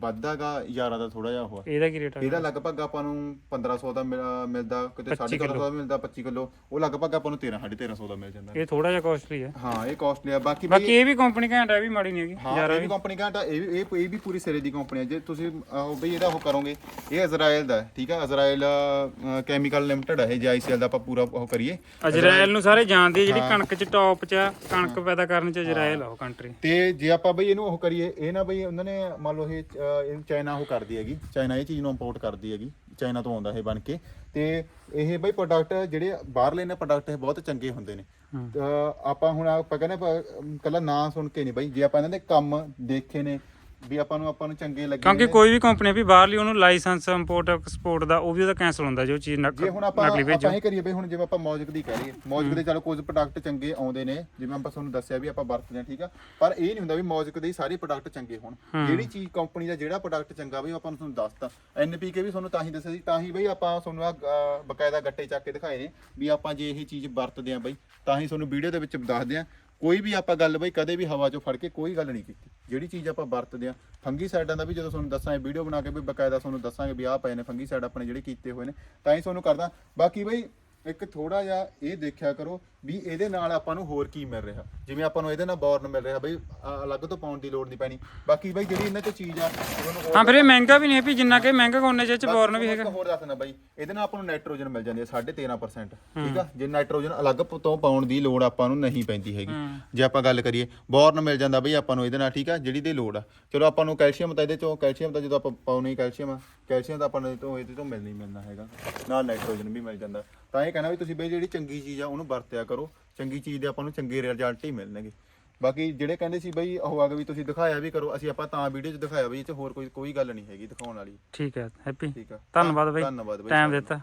ਵੱਧਦਾਗਾ ਯਾਰਾ ਦਾ ਥੋੜਾ ਜਿਹਾ ਉਹ ਆ। ਇਹਦਾ ਕੀ ਰੇਟ ਹੈ ਇਹਦਾ ਲਗਭਗ ਆਪਾਂ ਨੂੰ 1500 ਦਾ ਮਿਲ- ਮਿਲਦਾ ਕਿਤੇ 1450 ਦਾ ਮਿਲਦਾ 25 ਕਿਲੋ। ਉਹ ਲਗਭਗ ਆਪਾਂ ਨੂੰ 13 1350 ਦਾ ਮਿਲ ਜਾਂਦਾ। ਇਹ ਥੋੜਾ ਜਿਹਾ ਕਾਸਟਲੀ ਹੈ ਹਾਂ ਇਹ ਕਾਸਟਲੀ ਆ। ਬਾਕੀ ਬਾਕੀ ਇਹ ਵੀ ਕੰਪਨੀ ਘੈਂਟ ਹੈ ਵੀ ਮਾੜੀ ਨਹੀਂ ਹੈਗੀ ਹਾਂ ਇਹ ਵੀ ਕੰਪਨੀ ਘਾਟਾ ਵੀ ਇਹ ਇਹ ਵੀ ਪੂਰੀ ਸਿਰੇ ਦੀ ਕੰਪਨੀ ਹੈ ਜੇ ਤੁਸੀਂ ਬਈ ਇਹਦਾ ਉਹ ਕਰੋਗੇ ਇਹ ਇਜ਼ਰਾਈਲ ਦਾ ਹੈ ਠੀਕ ਹੈ ਇਜ਼ਰਾਈਲ ਕੈਮੀਕਲ ਲਿਮਟਿਡ ਹੈ ਜੇ ਆਈਸੀਐਲ ਦਾ ਆਪਾਂ ਪੂਰਾ ਉਹ ਕਰੀਏ। ਇਜ਼ਰਾਈਲ ਨੂੰ ਸਾਰੇ ਜਾਣਦੇ ਆ, ਜਿਹੜੀ ਕਣਕ ਚ ਟੌਪ ਚ ਆ, ਕਣਕ ਪੈਦਾ ਕਰਨ ਚ ਇਜ਼ਰਾਈਲ ਆ ਉਹ ਕੰਟਰੀ ਤੇ ਜੇ ਆਪਾਂ ਬਈ ਇਹਨੂੰ ਉਹ ਕਰੀਏ ਇਹ ਨਾ ਬਈ ਉਹਨਾਂ ਨੇ ਮੰਨ ਲਓ ਇਹ ਅਹ, ਇਹ ਚਾਈਨਾ ਉਹ ਕਰਦੀ ਹੈਗੀ ਚਾਈਨਾ ਇਹ ਚੀਜ਼ ਨੂੰ ਇੰਪੋਰਟ ਕਰਦੀ ਹੈਗੀ ਚਾਈਨਾ ਤੋਂ ਆਉਂਦਾ ਇਹ ਬਣ ਕੇ। ਤੇ ਇਹ ਬਈ ਪ੍ਰੋਡਕਟ ਜਿਹੜੇ ਬਾਹਰਲੇ ਨੇ ਪ੍ਰੋਡਕਟ ਇਹ ਬਹੁਤ ਚੰਗੇ ਹੁੰਦੇ ਨੇ। ਆਪਾਂ ਹੁਣ ਆਪਾਂ ਕਹਿੰਦੇ ਕੱਲਾ ਨਾਂ ਸੁਣ ਕੇ ਨਹੀਂ ਬਈ ਜੇ ਆਪਾਂ ਇਹਨਾਂ ਦੇ ਕੰਮ ਦੇਖੇ ਨੇ ਵੀ ਆਪਾਂ ਨੂੰ ਆਪਾਂ ਨੂੰ ਚੰਗੇ ਲੱਗੇ ਕਿਉਂਕਿ। ਕੋਈ ਵੀ ਕੰਪਨੀ ਵੀ ਬਾਹਰਲੀ ਉਹਨੂੰ ਲਾਇਸੈਂਸ ਇੰਪੋਰਟ ਐਕਸਪੋਰਟ ਦਾ ਉਹ ਵੀ ਉਹਦਾ ਕੈਨਸਲ ਹੁੰਦਾ ਜੋ ਚੀਜ਼ ਨਕ- ਜੇ ਹੁਣ ਆਪਾਂ ਨਕਲੀ ਭੇਜੋ। ਆਪਾਂ ਇਹ ਕਰੀਏ ਬਈ ਹੁਣ ਜਿਵੇਂ ਆਪਾਂ ਮੌਜਕ ਦੀ ਕਹਿ ਰਹੀਏ ਮੌਜਕ ਦੇ ਚਲੋ ਕੁਝ ਪ੍ਰੋਡਕਟ ਚੰਗੇ ਆਉਂਦੇ ਨੇ ਜਿਵੇਂ ਆਪਾਂ ਤੁਹਾਨੂੰ ਦੱਸਿਆ ਵੀ ਆਪਾਂ ਵਰਤਦੇ ਹਾਂ ਠੀਕ ਆ। ਪਰ ਇਹ ਨਹੀਂ ਹੁੰਦਾ ਵੀ ਮੌਜਕ ਦੇ ਹੀ ਸਾਰੇ ਪ੍ਰੋਡਕਟ ਚੰਗੇ ਹੋਣ। ਜਿਹੜੀ ਚੀਜ਼ ਕੰਪਨੀ ਦਾ ਜਿਹੜਾ ਪ੍ਰੋਡਕਟ ਚੰਗਾ ਬਈ ਉਹ ਆਪਾਂ ਨੂੰ ਤੁਹਾਨੂੰ ਦੱਸਤਾ। ਐਨਪੀਕੇ ਵੀ ਤੁਹਾਨੂੰ ਤਾਂ ਹੀ ਦੱਸਿਆ ਸੀ ਤਾਂ ਹੀ ਬਈ ਆਪਾਂ ਤੁਹਾਨੂੰ ਆ ਬਕਾਇਦਾ ਗੱਟੇ ਚੱਕ ਕੇ ਦਿਖਾਏ ਨੇ ਵੀ ਆਪਾਂ ਜੇ ਇਹ ਚੀਜ਼ ਵਰਤਦੇ ਆ ਬਈ ਤਾਂ ਹੀ ਤੁਹਾਨੂੰ ਵੀਡੀਓ ਦੇ ਵਿੱਚ ਦੱਸਦੇ ਆ ਕੋਈ ਵੀ ਆਪਾਂ ਗੱਲ ਬਈ ਕਦੇ ਵੀ ਹਵਾ 'ਚੋਂ ਫੜ ਕੇ ਕੋਈ ਗੱਲ ਨਹੀਂ ਕੀਤੀ। ਜਿਹੜੀ ਚੀਜ਼ ਆਪਾਂ ਵਰਤਦੇ ਆ ਫੰਗੀ ਸਾਈਡਾਂ ਦਾ ਵੀ ਜਦੋਂ ਤੁਹਾਨੂੰ ਦੱਸਾਂਗੇ, ਵੀਡੀਓ ਬਣਾ ਕੇ ਵੀ ਬਕਾਇਦਾ ਤੁਹਾਨੂੰ ਦੱਸਾਂਗੇ ਵੀ ਆਹ ਪਏ ਨੇ ਫੰਗੀ ਸਾਈਡ ਆਪਣੇ ਜਿਹੜੇ ਕੀਤੇ ਹੋਏ ਨੇ, ਤਾਂ ਹੀ ਤੁਹਾਨੂੰ ਕਰਦਾ। ਬਾਕੀ ਬਈ ਇੱਕ ਥੋੜਾ ਜਿਹਾ ਇਹ ਦੇਖਿਆ ਕਰੋ ਵੀ ਇਹਦੇ ਨਾਲ ਆਪਾਂ ਨੂੰ ਹੋਰ ਕੀ ਮਿਲ ਰਿਹਾ। ਜਿਵੇਂ ਆਪਾਂ ਨੂੰ ਇਹਦੇ ਨਾਲ ਬੌਰਨ ਮਿਲ ਰਿਹਾ ਬਈ ਅਲੱਗ ਤੋਂ ਪਾਉਣ ਦੀ ਲੋੜ ਨਹੀਂ ਪੈਣੀ। ਬਾਕੀ ਬਈ ਜਿਹੜੀ ਇਹਨਾਂ 'ਚ ਚੀਜ਼ ਆ ਤੁਹਾਨੂੰ ਹੋਰ ਹਾਂ ਫਿਰ ਇਹ ਮਹਿੰਗਾ ਵੀ ਨਹੀਂ ਹੈ ਵੀ ਜਿੰਨਾ ਕਿ ਮਹਿੰਗਾ ਕੋਨੇ ਚ ਬੋਰਨ ਵੀ ਹੈਗਾ ਇੱਕ ਹੋਰ ਦੱਸਣਾ ਬਾਈ ਇਹਦੇ ਨਾਲ ਆਪਾਂ ਨੂੰ ਨਾਈਟ੍ਰੋਜਨ ਮਿਲ ਜਾਂਦੀ ਹੈ 13.5% ਠੀਕ ਆ? ਜੇ ਨਾਈਟ੍ਰੋਜਨ ਅਲੱਗ ਪ- ਤੋਂ ਪਾਉਣ ਦੀ ਲੋੜ ਆਪਾਂ ਨੂੰ ਨਹੀਂ ਪੈਂਦੀ ਹੈਗੀ। ਜੇ ਆਪਾਂ ਗੱਲ ਕਰੀਏ ਬੋਰਨ ਮਿਲ ਜਾਂਦਾ ਬਈ ਆਪਾਂ ਨੂੰ ਇਹਦੇ ਨਾਲ ਠੀਕ ਆ? ਜਿਹੜੀ ਦੀ ਲੋੜ ਆ। ਚਲੋ ਆਪਾਂ ਨੂੰ ਕੈਲਸ਼ੀਅਮ ਤਾਂ ਇਹਦੇ ਚੋਂ ਕੈਲਸ਼ੀਅਮ ਤਾਂ ਜਦੋਂ ਆਪਾਂ ਪਾਉਣੀ ਕੈਲਸ਼ੀਅਮ ਕੈਲਸ਼ੀਅਮ ਤਾਂ ਆਪਾਂ ਨੂੰ ਇਹਦੇ ਤੋਂ ਇਹਦੇ ਤੋਂ ਮਿਲ ਨਹੀਂ ਮਿਲਣਾ ਹੈਗਾ। ਨਾਲ ਨਾਈਟ੍ਰੋਜਨ ਵੀ ਮਿਲ ਜਾਂਦਾ। ਤਾਂ ਇਹ ਕਹਿਣਾ ਵੀ ਤੁਸੀਂ ਬਈ ਜਿਹੜੀ ਚੰਗੀ ਚੀਜ਼ ਆ ਉਹਨੂੰ ਵਰਤਿਆ ਕਰੋ। ਚੰਗੀ ਚੀਜ਼ ਦੇ ਆਪਾਂ ਨੂੰ ਚੰਗੇ ਰਿਜ਼ਲਟ ਹੀ ਮਿਲਣਗੇ। ਬਾਕੀ ਜਿਹੜੇ ਕਹਿੰਦੇ ਸੀ ਬਈ ਉਹ ਆ ਵੀ ਤੁਸੀਂ ਦਿਖਾਇਆ ਵੀ ਕਰੋ ਅਸੀਂ ਆਪਾਂ ਤਾਂ ਵੀਡੀਓ 'ਚ ਦਿਖਾਇਆ ਬਈ ਇਹ 'ਚ ਹੋਰ ਕੋਈ ਕੋਈ ਗੱਲ ਨਹੀਂ ਹੈਗੀ ਦਿਖਾਉਣ ਵਾਲੀ। ਠੀਕ ਹੈ ਹੈਪੀ ਠੀਕ ਆ। ਧੰਨਵਾਦ ਬਾਈ। ਧੰਨਵਾਦ ਬਈ ਟਾਈਮ। ਦਿੱਤਾ।